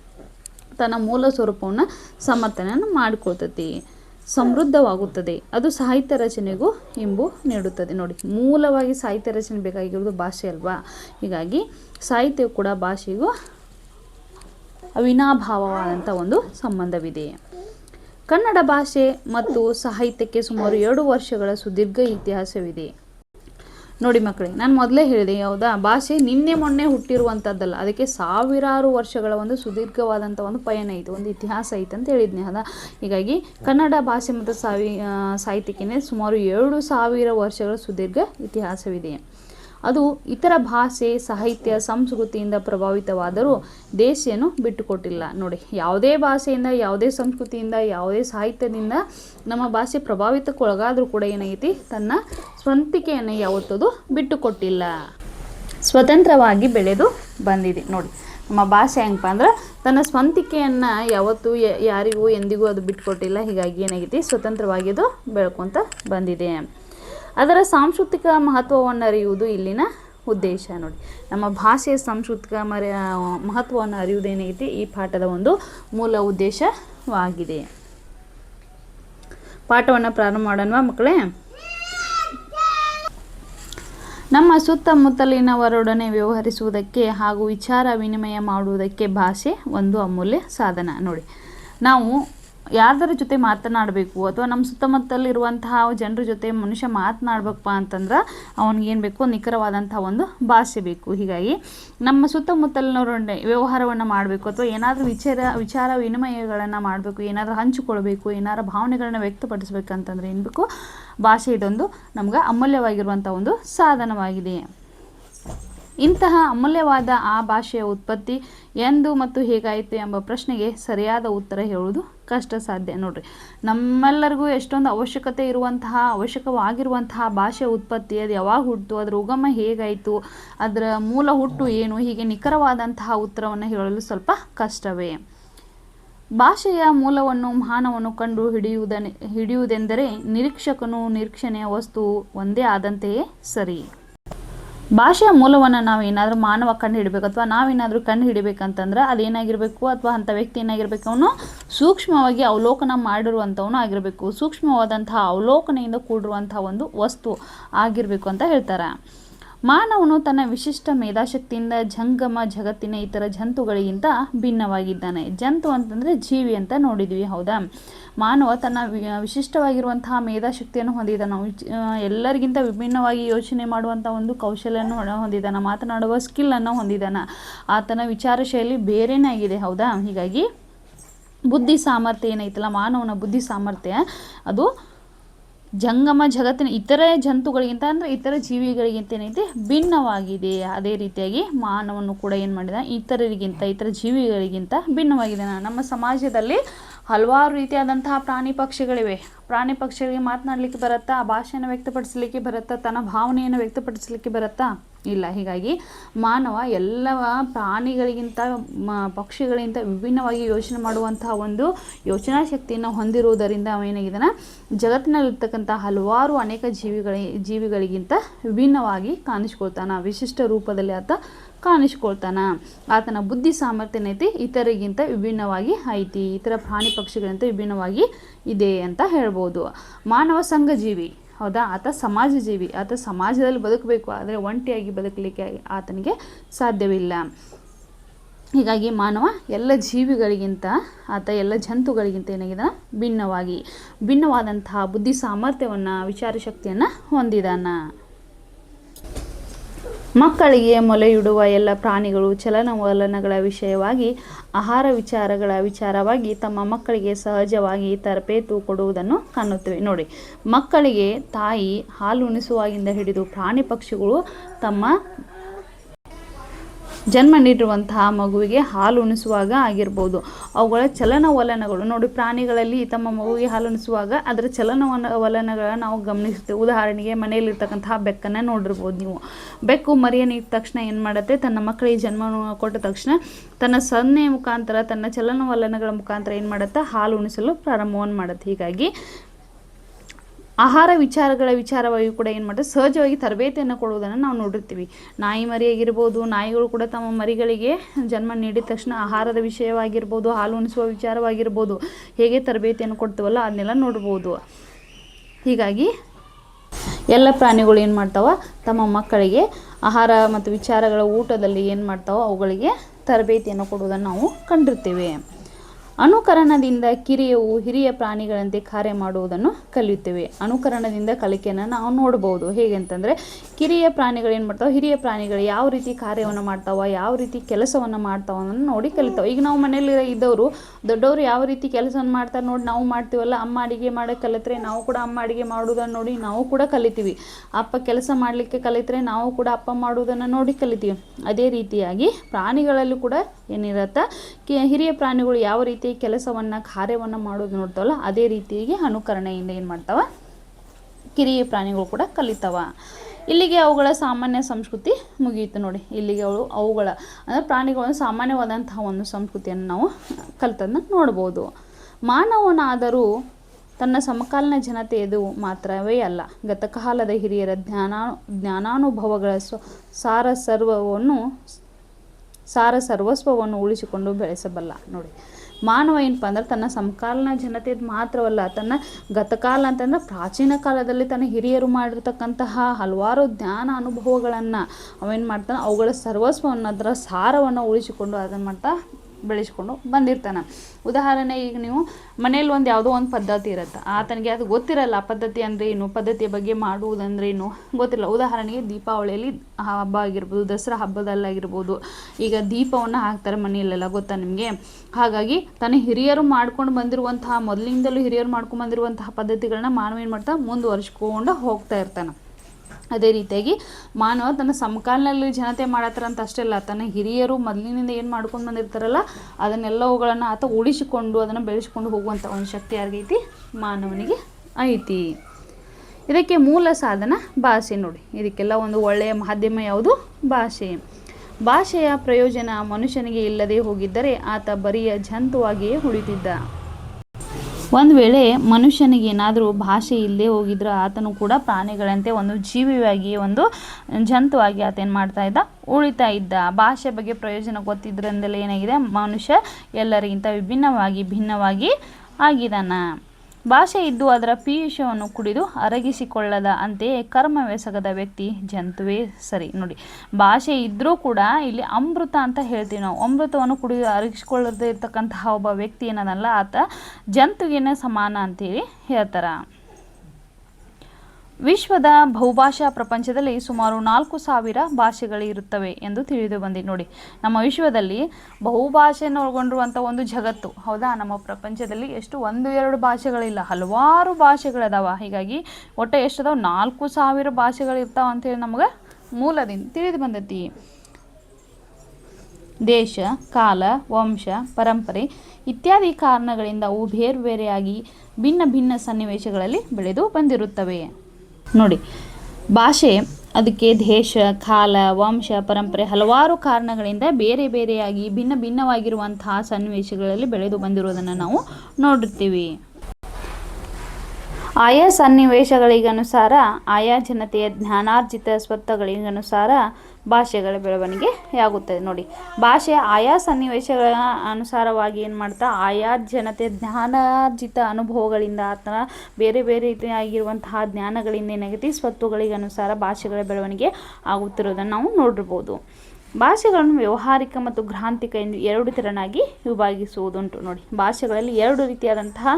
ತನ್ನ ಮೂಲ ಸ್ವರೂಪವನ್ನು ಸಮರ್ಥನೆಯನ್ನು ಮಾಡಿಕೊಳ್ತತಿ, ಸಮೃದ್ಧವಾಗುತ್ತದೆ. ಅದು ಸಾಹಿತ್ಯ ರಚನೆಗೂ ಇಂಬು ನೀಡುತ್ತದೆ ನೋಡಿ. ಮೂಲವಾಗಿ ಸಾಹಿತ್ಯ ರಚನೆ ಬೇಕಾಗಿರೋದು ಭಾಷೆ ಅಲ್ವಾ? ಹೀಗಾಗಿ ಸಾಹಿತ್ಯವು ಕೂಡ ಭಾಷೆಗೂ ಅವಿನಾಭಾವವಾದಂಥ ಒಂದು ಸಂಬಂಧವಿದೆ. ಕನ್ನಡ ಭಾಷೆ ಮತ್ತು ಸಾಹಿತ್ಯಕ್ಕೆ ಸುಮಾರು ಎರಡು ವರ್ಷಗಳ ಸುದೀರ್ಘ ಇತಿಹಾಸವಿದೆ. ನೋಡಿ ಮಕ್ಕಳೇ, ನಾನು ಮೊದಲೇ ಹೇಳಿದೆ, ಹೌದಾ? ಭಾಷೆ ನಿನ್ನೆ ಮೊನ್ನೆ ಹುಟ್ಟಿರುವಂಥದ್ದಲ್ಲ ಅದಕ್ಕೆ ಸಾವಿರಾರು ವರ್ಷಗಳ ಒಂದು ಸುದೀರ್ಘವಾದಂಥ ಒಂದು ಪಯಣ ಐತೆ, ಒಂದು ಇತಿಹಾಸ ಐತೆ ಅಂತ ಹೇಳಿದ್ನಿ ಅದ ಹೀಗಾಗಿ ಕನ್ನಡ ಭಾಷೆ ಮತ್ತು ಸಾವಿ ಸಾಹಿತ್ಯಕ್ಕೆ ಸುಮಾರು ಎರಡು ಸಾವಿರ ವರ್ಷಗಳ ಸುದೀರ್ಘ ಇತಿಹಾಸವಿದೆ. ಅದು ಇತರ ಭಾಷೆ, ಸಾಹಿತ್ಯ, ಸಂಸ್ಕೃತಿಯಿಂದ ಪ್ರಭಾವಿತವಾದರೂ ದೇಶಿಯನ್ನು ಬಿಟ್ಟುಕೊಟ್ಟಿಲ್ಲ. ನೋಡಿ, ಯಾವುದೇ ಭಾಷೆಯಿಂದ, ಯಾವುದೇ ಸಂಸ್ಕೃತಿಯಿಂದ, ಯಾವುದೇ ಸಾಹಿತ್ಯದಿಂದ ನಮ್ಮ ಭಾಷೆ ಪ್ರಭಾವಿತಕ್ಕೊಳಗಾದರೂ ಕೂಡ ಏನೈತಿ? ತನ್ನ ಸ್ವಂತಿಕೆಯನ್ನು ಯಾವತ್ತದು ಬಿಟ್ಟುಕೊಟ್ಟಿಲ್ಲ. ಸ್ವತಂತ್ರವಾಗಿ ಬೆಳೆದು ಬಂದಿದೆ. ನೋಡಿ, ನಮ್ಮ ಭಾಷೆ ಹೆಂಗಪ್ಪ ಅಂದ್ರೆ ತನ್ನ ಸ್ವಂತಿಕೆಯನ್ನು ಯಾವತ್ತೂ ಯಾರಿಗೂ ಎಂದಿಗೂ ಅದು ಬಿಟ್ಕೊಟ್ಟಿಲ್ಲ ಹೀಗಾಗಿ ಏನಾಗೈತಿ? ಸ್ವತಂತ್ರವಾಗಿ ಅದು ಬೆಳ್ಕೊತ ಬಂದಿದೆ. ಅದರ ಸಾಂಸ್ಕೃತಿಕ ಮಹತ್ವವನ್ನು ಅರಿಯುವುದು ಇಲ್ಲಿನ ಉದ್ದೇಶ ನೋಡಿ. ನಮ್ಮ ಭಾಷೆಯ ಸಾಂಸ್ಕೃತಿಕ ಮರ, ಮಹತ್ವವನ್ನು ಅರಿಯುವುದೇನೈತಿ ಈ ಪಾಠದ ಒಂದು ಮೂಲ ಉದ್ದೇಶವಾಗಿದೆ. ಪಾಠವನ್ನು ಪ್ರಾರಂಭ ಮಾಡೋಣ ಮಕ್ಕಳೇ? ನಮ್ಮ ಸುತ್ತಮುತ್ತಲಿನವರೊಡನೆ ವ್ಯವಹರಿಸುವುದಕ್ಕೆ ಹಾಗೂ ವಿಚಾರ ವಿನಿಮಯ ಮಾಡುವುದಕ್ಕೆ ಭಾಷೆ ಒಂದು ಅಮೂಲ್ಯ ಸಾಧನ ನೋಡಿ. ನಾವು ಯಾರ್ದರ ಜೊತೆ ಮಾತನಾಡಬೇಕು ಅಥವಾ ನಮ್ಮ ಸುತ್ತಮುತ್ತಲಿರುವಂತಹ ಜನರ ಜೊತೆ ಮನುಷ್ಯ ಮಾತನಾಡ್ಬೇಕಪ್ಪ ಅಂತಂದ್ರೆ ಏನು ಬೇಕು ನಿಖರವಾದಂಥ ಒಂದು ಭಾಷೆ ಬೇಕು. ಹೀಗಾಗಿ ನಮ್ಮ ಸುತ್ತಮುತ್ತಲಿನವರೊಡನೆ ವ್ಯವಹಾರವನ್ನು ಮಾಡಬೇಕು ಅಥವಾ ಏನಾದರೂ ವಿಚಾರ ವಿಚಾರ ವಿನಿಮಯಗಳನ್ನು ಮಾಡಬೇಕು, ಏನಾದರೂ ಹಂಚಿಕೊಳ್ಬೇಕು ಏನಾದರೂ ಭಾವನೆಗಳನ್ನ ವ್ಯಕ್ತಪಡಿಸ್ಬೇಕಂತಂದ್ರೆ ಏನು ಬೇಕು, ಭಾಷೆ ಇದೊಂದು ನಮ್ಗೆ ಅಮೂಲ್ಯವಾಗಿರುವಂಥ ಒಂದು ಸಾಧನವಾಗಿದೆ. ಇಂತಹ ಅಮೂಲ್ಯವಾದ ಆ ಭಾಷೆಯ ಉತ್ಪತ್ತಿ ಎಂದು ಮತ್ತು ಹೇಗಾಯಿತು ಎಂಬ ಪ್ರಶ್ನೆಗೆ ಸರಿಯಾದ ಉತ್ತರ ಹೇಳುವುದು ಕಷ್ಟ ಸಾಧ್ಯ. ನೋಡಿರಿ, ನಮ್ಮೆಲ್ಲರಿಗೂ ಎಷ್ಟೊಂದು ಅವಶ್ಯಕತೆ ಇರುವಂತಹ, ಅವಶ್ಯಕವಾಗಿರುವಂತಹ ಭಾಷೆ ಉತ್ಪತ್ತಿ ಅದು ಯಾವಾಗ ಹುಟ್ಟಿತು ಅದರ ಉಗಮ ಹೇಗಾಯಿತು, ಅದರ ಮೂಲ ಹುಟ್ಟು ಏನು, ಹೀಗೆ ನಿಖರವಾದಂತಹ ಉತ್ತರವನ್ನು ಹೇಳಲು ಸ್ವಲ್ಪ ಕಷ್ಟವೇ. ಭಾಷೆಯ ಮೂಲವನ್ನು, ಮಾನವನ್ನು ಕಂಡು ಹಿಡಿಯುವುದನ್ನು ಹಿಡಿಯುವುದೆಂದರೆ ನಿರೀಕ್ಷಕನು ನಿರೀಕ್ಷಣೆಯ ವಸ್ತು ಒಂದೇ ಆದಂತೆಯೇ ಸರಿ. ಭಾಷೆಯ ಮೂಲವನ್ನು ನಾವು ಏನಾದರೂ ಮಾನವ ಕಂಡು ಹಿಡಬೇಕು ಅಥವಾ ನಾವೇನಾದರೂ ಕಂಡು ಹಿಡಿಬೇಕಂತಂದ್ರೆ ಅದೇನಾಗಿರಬೇಕು ಅಥವಾ ಅಂಥ ವ್ಯಕ್ತಿ ಏನಾಗಿರಬೇಕು ಅವನು ಸೂಕ್ಷ್ಮವಾಗಿ ಅವಲೋಕನ ಮಾಡಿರುವಂಥವನು ಆಗಿರಬೇಕು. ಸೂಕ್ಷ್ಮವಾದಂತಹ ಅವಲೋಕನೆಯಿಂದ ಕೂಡಿರುವಂತಹ ಒಂದು ವಸ್ತು ಆಗಿರಬೇಕು ಅಂತ ಹೇಳ್ತಾರೆ. ಮಾನವನು ತನ್ನ ವಿಶಿಷ್ಟ ಮೇಧಾಶಕ್ತಿಯಿಂದ, ಜಂಗಮ ಜಗತ್ತಿನ ಇತರ ಜಂತುಗಳಿಗಿಂತ ಭಿನ್ನವಾಗಿದ್ದಾನೆ. ಜಂತು ಅಂತಂದರೆ ಜೀವಿ ಅಂತ ನೋಡಿದ್ವಿ, ಹೌದಾ? ಮಾನವ ತನ್ನ ವಿಶಿಷ್ಟವಾಗಿರುವಂತಹ ಮೇಧಾಶಕ್ತಿಯನ್ನು ಹೊಂದಿದ್ದಾನೆ. ಎಲ್ಲರಿಗಿಂತ ವಿಭಿನ್ನವಾಗಿ ಯೋಚನೆ ಮಾಡುವಂಥ ಒಂದು ಕೌಶಲ್ಯವನ್ನು ಹೊಂದಿದ್ದಾನೆ. ಮಾತನಾಡುವ ಸ್ಕಿಲ್ಲನ್ನು ಹೊಂದಿದ್ದಾನೆ. ಆತನ ವಿಚಾರ ಶೈಲಿ ಬೇರೆನೇ ಆಗಿದೆ, ಹೌದಾ? ಹೀಗಾಗಿ ಬುದ್ಧಿ ಸಾಮರ್ಥ್ಯ ಏನೈತಲ್ಲ, ಮಾನವನ ಬುದ್ಧಿ ಸಾಮರ್ಥ್ಯ ಅದು ಜಂಗಮ ಜಗತ್ತಿನ ಇತರೆ ಜಂತುಗಳಿಗಿಂತ ಅಂದರೆ ಇತರ ಜೀವಿಗಳಿಗಿಂತ ಏನೈತೆ ಭಿನ್ನವಾಗಿದೆ. ಅದೇ ರೀತಿಯಾಗಿ ಮಾನವನು ಕೂಡ ಏನು ಮಾಡಿದ? ಇತರರಿಗಿಂತ, ಇತರ ಜೀವಿಗಳಿಗಿಂತ ಭಿನ್ನವಾಗಿದೆ. ನಮ್ಮ ಸಮಾಜದಲ್ಲಿ ಹಲವಾರು ರೀತಿಯಾದಂತಹ ಪ್ರಾಣಿ ಪಕ್ಷಿಗಳಿವೆ. ಪ್ರಾಣಿ ಪಕ್ಷಿಗಳಿಗೆ ಮಾತನಾಡಲಿಕ್ಕೆ ಬರುತ್ತಾ? ಆ ಭಾಷೆಯನ್ನು ವ್ಯಕ್ತಪಡಿಸಲಿಕ್ಕೆ ಬರುತ್ತಾ? ತನ್ನ ಭಾವನೆಯನ್ನು ವ್ಯಕ್ತಪಡಿಸಲಿಕ್ಕೆ ಬರುತ್ತಾ? ಇಲ್ಲ. ಹೀಗಾಗಿ ಮಾನವ ಎಲ್ಲ ಪ್ರಾಣಿಗಳಿಗಿಂತ, ಮ- ಪಕ್ಷಿಗಳಿಗಿಂತ ವಿಭಿನ್ನವಾಗಿ ಯೋಚನೆ ಮಾಡುವಂತಹ ಒಂದು ಯೋಚನಾ ಶಕ್ತಿಯನ್ನು ಹೊಂದಿರುವುದರಿಂದ ಅವ ಏನಾಗಿದ್ದಾನೆ ಜಗತ್ತಿನಲ್ಲಿರ್ತಕ್ಕಂಥ ಹಲವಾರು ಅನೇಕ ಜೀವಿಗಳ, ಜೀವಿಗಳಿಗಿಂತ ವಿಭಿನ್ನವಾಗಿ ಕಾಣಿಸ್ಕೊಳ್ತಾನ. ವಿಶಿಷ್ಟ ರೂಪದಲ್ಲಿ ಆತ ಕಾಣಿಸ್ಕೊಳ್ತಾನ. ಆತನ ಬುದ್ಧಿ ಸಾಮರ್ಥ್ಯನೈತಿ ಇತರಿಗಿಂತ ವಿಭಿನ್ನವಾಗಿ ಐತಿ. ಇತರ ಪ್ರಾಣಿ ಪಕ್ಷಿಗಳಿಗಿಂತ ವಿಭಿನ್ನವಾಗಿ ಇದೆ ಅಂತ ಹೇಳ್ಬೋದು. ಮಾನವ ಸಂಘಜೀವಿ. ಹೌದಾ? ಆತ ಸಮಾಜ ಜೀವಿ ಆತ ಸಮಾಜದಲ್ಲಿ ಬದುಕಬೇಕು. ಆದರೆ ಒಂಟಿಯಾಗಿ ಬದುಕಲಿಕ್ಕೆ ಆತನಿಗೆ ಸಾಧ್ಯವಿಲ್ಲ. ಹೀಗಾಗಿ ಮಾನವ ಎಲ್ಲ ಜೀವಿಗಳಿಗಿಂತ, ಆತ ಎಲ್ಲ ಜಂತುಗಳಿಗಿಂತ ಏನಾಗಿದ್ದಾನೆ? ಭಿನ್ನವಾಗಿ. ಭಿನ್ನವಾದಂತಹ ಬುದ್ಧಿ ಸಾಮರ್ಥ್ಯವನ್ನು, ವಿಚಾರ ಶಕ್ತಿಯನ್ನು ಹೊಂದಿದಾನ. ಮಕ್ಕಳಿಗೆ ಮೊಲೆಯಿಡುವ ಎಲ್ಲ ಪ್ರಾಣಿಗಳು, ಚಲನವಲನಗಳ ವಿಷಯವಾಗಿ, ಆಹಾರ ವಿಚಾರಗಳ ವಿಚಾರವಾಗಿ ತಮ್ಮ ಮಕ್ಕಳಿಗೆ ಸಹಜವಾಗಿ ತರಬೇತು ಕೊಡುವುದನ್ನು ಕಾಣುತ್ತೇವೆ. ನೋಡಿ, ಮಕ್ಕಳಿಗೆ ತಾಯಿ ಹಾಲು ಉಣಿಸುವಾಗಿಂದ ಹಿಡಿದು ಪ್ರಾಣಿ ಪಕ್ಷಿಗಳು ತಮ್ಮ ಜನ್ಮ ನೀಡಿರುವಂತಹ ಮಗುವಿಗೆ ಹಾಲು ಉಣಿಸುವಾಗ ಆಗಿರ್ಬೋದು. ಅವುಗಳ ಚಲನವಲನಗಳು ನೋಡಿ, ಪ್ರಾಣಿಗಳಲ್ಲಿ ತಮ್ಮ ಮಗುವಿಗೆ ಹಾಲು ಉಣಿಸುವಾಗ ಅದರ ಚಲನವನ ವಲನಗಳನ್ನ ನಾವು ಗಮನಿಸ್ತೀವಿ ಉದಾಹರಣೆಗೆ ಮನೆಯಲ್ಲಿರ್ತಕ್ಕಂತಹ ಬೆಕ್ಕನ್ನು ನೋಡಿರ್ಬೋದು ನೀವು. ಬೆಕ್ಕು ಮರಿಯನ್ನು ಇಟ್ಟ ತಕ್ಷಣ ಏನು ಮಾಡುತ್ತೆ? ತನ್ನ ಮಕ್ಕಳಿಗೆ ಜನ್ಮ ಕೊಟ್ಟ ತಕ್ಷಣ ತನ್ನ ಸನ್ನೆ ಮುಖಾಂತರ, ತನ್ನ ಚಲನವಲನಗಳ ಮುಖಾಂತರ ಏನು ಮಾಡುತ್ತೆ? ಹಾಲು ಉಣಿಸಲು ಪ್ರಾರಂಭವನ್ನು ಮಾಡುತ್ತೆ. ಹೀಗಾಗಿ ಆಹಾರ ವಿಚಾರಗಳ ವಿಚಾರವಾಗಿ ಕೂಡ ಏನು ಮಾಡ್ತಾರೆ ಸಹಜವಾಗಿ ತರಬೇತಿಯನ್ನು ಕೊಡುವುದನ್ನು ನಾವು ನೋಡಿರ್ತೀವಿ. ನಾಯಿ ಮರಿಯಾಗಿರ್ಬೋದು, ನಾಯಿಗಳು ಕೂಡ ತಮ್ಮ ಮರಿಗಳಿಗೆ ಜನ್ಮ ನೀಡಿದ ತಕ್ಷಣ ಆಹಾರದ ವಿಷಯವಾಗಿರ್ಬೋದು, ಹಾಲು ಉಣಿಸುವ ವಿಚಾರವಾಗಿರ್ಬೋದು, ಹೇಗೆ ತರಬೇತಿಯನ್ನು ಕೊಡ್ತೀವಲ್ಲ ಅದನ್ನೆಲ್ಲ ನೋಡ್ಬೋದು. ಹೀಗಾಗಿ ಎಲ್ಲ ಪ್ರಾಣಿಗಳು ಏನು ಮಾಡ್ತಾವ, ತಮ್ಮ ಮಕ್ಕಳಿಗೆ ಆಹಾರ ಮತ್ತು ವಿಚಾರಗಳ ಊಟದಲ್ಲಿ ಏನು ಮಾಡ್ತಾವೋ, ಅವುಗಳಿಗೆ ತರಬೇತಿಯನ್ನು ಕೊಡುವುದನ್ನು ನಾವು ಕಂಡಿರ್ತೀವಿ. ಅನುಕರಣದಿಂದ ಕಿರಿಯವು ಹಿರಿಯ ಪ್ರಾಣಿಗಳಂತೆ ಕಾರ್ಯ ಮಾಡುವುದನ್ನು ಕಲಿಯುತ್ತೇವೆ. ಅನುಕರಣದಿಂದ ಕಲಿಕೆಯನ್ನು ನಾವು ನೋಡ್ಬೋದು. ಹೇಗೆ ಅಂತಂದರೆ, ಕಿರಿಯ ಪ್ರಾಣಿಗಳು ಏನು ಮಾಡ್ತಾವೆ? ಹಿರಿಯ ಪ್ರಾಣಿಗಳು ಯಾವ ರೀತಿ ಕಾರ್ಯವನ್ನು ಮಾಡ್ತಾವ? ಯಾವ ರೀತಿ ಕೆಲಸವನ್ನು ಮಾಡ್ತಾವೆ ಅನ್ನೋದನ್ನು ನೋಡಿ ಕಲಿತಾವೆ. ಈಗ ನಾವು ಮನೇಲಿ ಇದ್ದವರು, ದೊಡ್ಡವರು ಯಾವ ರೀತಿ ಕೆಲಸವನ್ನು ಮಾಡ್ತಾರೆ ನೋಡಿ ನಾವು ಮಾಡ್ತೀವಲ್ಲ. ಅಮ್ಮ ಅಡುಗೆ ಮಾಡೋಕ್ಕೆ ಕಲಿತ್ರೆ ನಾವು ಕೂಡ ಅಮ್ಮ ಅಡಿಗೆ ಮಾಡುವುದನ್ನು ನೋಡಿ ನಾವು ಕೂಡ ಕಲಿತೀವಿ. ಅಪ್ಪ ಕೆಲಸ ಮಾಡಲಿಕ್ಕೆ ಕಲಿತ್ರೆ ನಾವು ಕೂಡ ಅಪ್ಪ ಮಾಡುವುದನ್ನು ನೋಡಿ ಕಲಿತೀವಿ. ಅದೇ ರೀತಿಯಾಗಿ ಪ್ರಾಣಿಗಳಲ್ಲೂ ಕೂಡ ಏನಿರತ್ತ ಹಿರಿಯ ಪ್ರಾಣಿಗಳು ಯಾವ ರೀತಿ ಕೆಲಸವನ್ನು, ಕಾರ್ಯವನ್ನು ಮಾಡೋದು ನೋಡ್ತಾವಲ್ಲ, ಅದೇ ರೀತಿಯಾಗಿ ಅನುಕರಣೆಯಿಂದ ಏನು ಮಾಡ್ತಾವ? ಕಿರಿಯ ಪ್ರಾಣಿಗಳು ಕೂಡ ಕಲಿತಾವ. ಇಲ್ಲಿಗೆ ಅವುಗಳ ಸಾಮಾನ್ಯ ಸಂಸ್ಕೃತಿ ಮುಗಿಯಿತು ನೋಡಿ. ಇಲ್ಲಿಗೆ ಅವಳು ಅವುಗಳ, ಅಂದರೆ ಪ್ರಾಣಿಗಳ ಸಾಮಾನ್ಯವಾದಂತಹ ಒಂದು ಸಂಸ್ಕೃತಿಯನ್ನು ನಾವು ಕಲಿತದನ್ನ ನೋಡ್ಬೋದು. ಮಾನವನಾದರೂ ತನ್ನ ಸಮಕಾಲೀನ ಜನತೆಯದು ಮಾತ್ರವೇ ಅಲ್ಲ. ಗತಕಾಲದ ಹಿರಿಯರ ಜ್ಞಾನ, ಜ್ಞಾನಾನುಭವಗಳ ಸ್ವ, ಸಾರ ಸರ್ವವನ್ನು, ಸಾರ ಸರ್ವಸ್ವವನ್ನು ಉಳಿಸಿಕೊಂಡು ಬೆಳೆಸಬಲ್ಲ. ನೋಡಿ. ಮಾನವ ಏನಪ್ಪ ಅಂದ್ರೆ ತನ್ನ ಸಮಕಾಲೀನ ಜನತೆದು ಮಾತ್ರವಲ್ಲ, ತನ್ನ ಗತಕಾಲ ಅಂತಂದ್ರೆ ಪ್ರಾಚೀನ ಕಾಲದಲ್ಲಿ ತನ್ನ ಹಿರಿಯರು ಮಾಡಿರ್ತಕ್ಕಂತಹ ಹಲವಾರು ಜ್ಞಾನ ಅನುಭವಗಳನ್ನು ಅವೇನು ಮಾಡ್ತಾನೆ, ಅವುಗಳ ಸರ್ವಸ್ವವನ್ನು, ಅದರ ಸಾರವನ್ನು ಉಳಿಸಿಕೊಂಡು ಅದನ್ನು ಮಾಡ್ತಾ ಬೆಳೆಸ್ಕೊಂಡು ಬಂದಿರ್ತಾನೆ. ಉದಾಹರಣೆ ಈಗ ನೀವು ಮನೇಲಿ ಒಂದು ಯಾವುದೋ ಒಂದು ಪದ್ಧತಿ ಇರುತ್ತೆ. ಆತನಿಗೆ ಅದು ಗೊತ್ತಿರಲ್ಲ ಪದ್ಧತಿ ಅಂದರೆ ಏನು, ಪದ್ಧತಿಯ ಬಗ್ಗೆ ಮಾಡುವುದಂದ್ರೆ ಏನು? ಗೊತ್ತಿಲ್ಲ ಉದಾಹರಣೆಗೆ ದೀಪಾವಳಿಯಲ್ಲಿ ಹಬ್ಬ ಆಗಿರ್ಬೋದು, ದಸರಾ ಹಬ್ಬದಲ್ಲಾಗಿರ್ಬೋದು ಈಗ ದೀಪವನ್ನು ಹಾಕ್ತಾರೆ ಮನೆಯಲ್ಲೆಲ್ಲ ಗೊತ್ತಾ ನಿಮಗೆ? ಹಾಗಾಗಿ ತನ್ನ ಹಿರಿಯರು ಮಾಡ್ಕೊಂಡು ಬಂದಿರುವಂತಹ, ಮೊದಲಿಂದಲೂ ಹಿರಿಯರು ಮಾಡ್ಕೊಂಡು ಬಂದಿರುವಂತಹ ಪದ್ಧತಿಗಳನ್ನ ಮಾನವ ಏನು ಮಾಡ್ತಾ ಮುಂದುವರ್ಸ್ಕೊಂಡು ಹೋಗ್ತಾ ಇರ್ತಾನೆ. ಅದೇ ರೀತಿಯಾಗಿ ಮಾನವ ತನ್ನ ಸಮಕಾಲಿನಲ್ಲಿ ಜನತೆ ಮಾಡತ್ತಾರ ಅಂತ ಅಷ್ಟೇ ಅಲ್ಲ, ತನ್ನ ಹಿರಿಯರು ಮೊದಲಿನಿಂದ ಏನು ಮಾಡ್ಕೊಂಡು ಬಂದಿರ್ತಾರಲ್ಲ ಅದನ್ನೆಲ್ಲವುಗಳನ್ನು ಆತ ಉಳಿಸಿಕೊಂಡು ಅದನ್ನು ಬೆಳೆಸಿಕೊಂಡು ಹೋಗುವಂಥ ಒಂದು ಶಕ್ತಿ ಯಾರಿಗೈತಿ? ಮಾನವನಿಗೆ ಐತಿ. ಇದಕ್ಕೆ ಮೂಲ ಸಾಧನ ಭಾಷೆ ನೋಡಿ. ಇದಕ್ಕೆಲ್ಲ ಒಂದು ಒಳ್ಳೆಯ ಮಾಧ್ಯಮ ಯಾವುದು? ಭಾಷೆ. ಭಾಷೆಯ ಪ್ರಯೋಜನ ಮನುಷ್ಯನಿಗೆ ಇಲ್ಲದೆ ಹೋಗಿದ್ದರೆ ಆತ ಬರಿಯ ಜಂತುವಾಗಿಯೇ ಉಳಿತಿದ್ದ ಒಂದು ವೇಳೆ ಮನುಷ್ಯನಿಗೆ ಏನಾದರೂ ಭಾಷೆ ಇಲ್ಲದೆ ಹೋಗಿದ್ರೆ ಆತನು ಕೂಡ ಪ್ರಾಣಿಗಳಂತೆ ಒಂದು ಜೀವಿಯಾಗಿ, ಒಂದು ಜಂತುವಾಗಿ ಆತ ಏನು ಮಾಡ್ತಾ ಇದ್ದ, ಉಳಿತಾ ಇದ್ದ. ಭಾಷೆ ಬಗ್ಗೆ ಪ್ರಯೋಜನ ಗೊತ್ತಿದ್ದರಿಂದಲೇ ಏನಾಗಿದೆ? ಮನುಷ್ಯ ಎಲ್ಲರಿಗಿಂತ ವಿಭಿನ್ನವಾಗಿ, ಭಿನ್ನವಾಗಿ ಆಗಿದಾನ ಭಾಷೆ ಇದ್ದು ಅದರ ಪೀಯೂಷವನ್ನು ಕುಡಿದು ಅರಗಿಸಿಕೊಳ್ಳದ ಅಂತೆಯೇ ಕರ್ಮವೆಸಗದ ವ್ಯಕ್ತಿ ಜಂತುವೇ ಸರಿ. ನೋಡಿ, ಭಾಷೆ ಇದ್ದರೂ ಕೂಡ ಇಲ್ಲಿ ಅಮೃತ ಅಂತ ಹೇಳ್ತೀವಿ ನಾವು. ಅಮೃತವನ್ನು ಕುಡಿದು ಅರಗಿಸಿಕೊಳ್ಳದೇ ಇರ್ತಕ್ಕಂತಹ ಒಬ್ಬ ವ್ಯಕ್ತಿ ಏನದಲ್ಲ, ಆತ ಜಂತುವಿನ ಸಮಾನ ಅಂತೇಳಿ ಹೇಳ್ತಾರೆ? ವಿಶ್ವದ ಬಹುಭಾಷಾ ಪ್ರಪಂಚದಲ್ಲಿ ಸುಮಾರು ನಾಲ್ಕು ಸಾವಿರ ಭಾಷೆಗಳು ಇರುತ್ತವೆ ಎಂದು ತಿಳಿದು ಬಂದಿದೆ ನೋಡಿ, ನಮ್ಮ ವಿಶ್ವದಲ್ಲಿ ಬಹುಭಾಷೆಯನ್ನು ಒಳಗೊಂಡಿರುವಂಥ ಒಂದು ಜಗತ್ತು, ಹೌದಾ? ನಮ್ಮ ಪ್ರಪಂಚದಲ್ಲಿ ಎಷ್ಟು ಒಂದು, ಎರಡು ಭಾಷೆಗಳಿಲ್ಲ. ಹಲವಾರು ಭಾಷೆಗಳದಾವ. ಹೀಗಾಗಿ ಒಟ್ಟು ಎಷ್ಟದಾವ? ನಾಲ್ಕು ಸಾವಿರ ಭಾಷೆಗಳು ಇರ್ತಾವ ಅಂತೇಳಿ ನಮಗೆ ಮೂಲದಿಂದ ತಿಳಿದು ಬಂದೈತಿ. ದೇಶ, ಕಾಲ, ವಂಶ, ಪರಂಪರೆ ಇತ್ಯಾದಿ ಕಾರಣಗಳಿಂದ ಅವು ಬೇರೆ ಬೇರೆಯಾಗಿ ಭಿನ್ನ ಭಿನ್ನ ಸನ್ನಿವೇಶಗಳಲ್ಲಿ ಬೆಳೆದು ಬಂದಿರುತ್ತವೆ. ನೋಡಿ, ಭಾಷೆ ಅದಕ್ಕೆ ದೇಶ, ಕಾಲ, ವಂಶ, ಪರಂಪರೆ ಹಲವಾರು ಕಾರಣಗಳಿಂದ ಬೇರೆ ಬೇರೆಯಾಗಿ ಭಿನ್ನ ಭಿನ್ನವಾಗಿರುವಂತಹ ಸನ್ನಿವೇಶಗಳಲ್ಲಿ ಬೆಳೆದು ಬಂದಿರುವುದನ್ನು ನಾವು ನೋಡುತ್ತೀವಿ ಆಯಾ ಸನ್ನಿವೇಶಗಳಿಗನುಸಾರ, ಆಯಾ ಜನತೆಯ ಜ್ಞಾನಾರ್ಜಿತ ಸ್ವತ್ತಗಳಿಗನುಸಾರ ಭಾಷೆಗಳ ಬೆಳವಣಿಗೆ ಆಗುತ್ತದೆ ನೋಡಿ, ಭಾಷೆ ಆಯಾ ಸನ್ನಿವೇಶಗಳ ಅನುಸಾರವಾಗಿ ಏನು ಮಾಡ್ತಾ, ಆಯಾ ಜನತೆ ಜ್ಞಾನಾರ್ಜಿತ ಅನುಭವಗಳಿಂದ ಅಥವಾ ಬೇರೆ ಬೇರೆ ರೀತಿಯಾಗಿರುವಂತಹ ಜ್ಞಾನಗಳಿಂದ ಏನಾಗುತ್ತೆ ಸ್ವತ್ತುಗಳಿಗನುಸಾರ ಭಾಷೆಗಳ ಬೆಳವಣಿಗೆ ಆಗುತ್ತಿರೋದನ್ನು ನಾವು ನೋಡಿರ್ಬೋದು. ಭಾಷೆಗಳನ್ನು ವ್ಯವಹಾರಿಕ ಮತ್ತು ಗ್ರಾಂಥಿಕ ಎಂದು ಎರಡು ತೆರನಾಗಿ ವಿಭಾಗಿಸುವುದುಂಟು. ನೋಡಿ, ಭಾಷೆಗಳಲ್ಲಿ ಎರಡು ರೀತಿಯಾದಂತಹ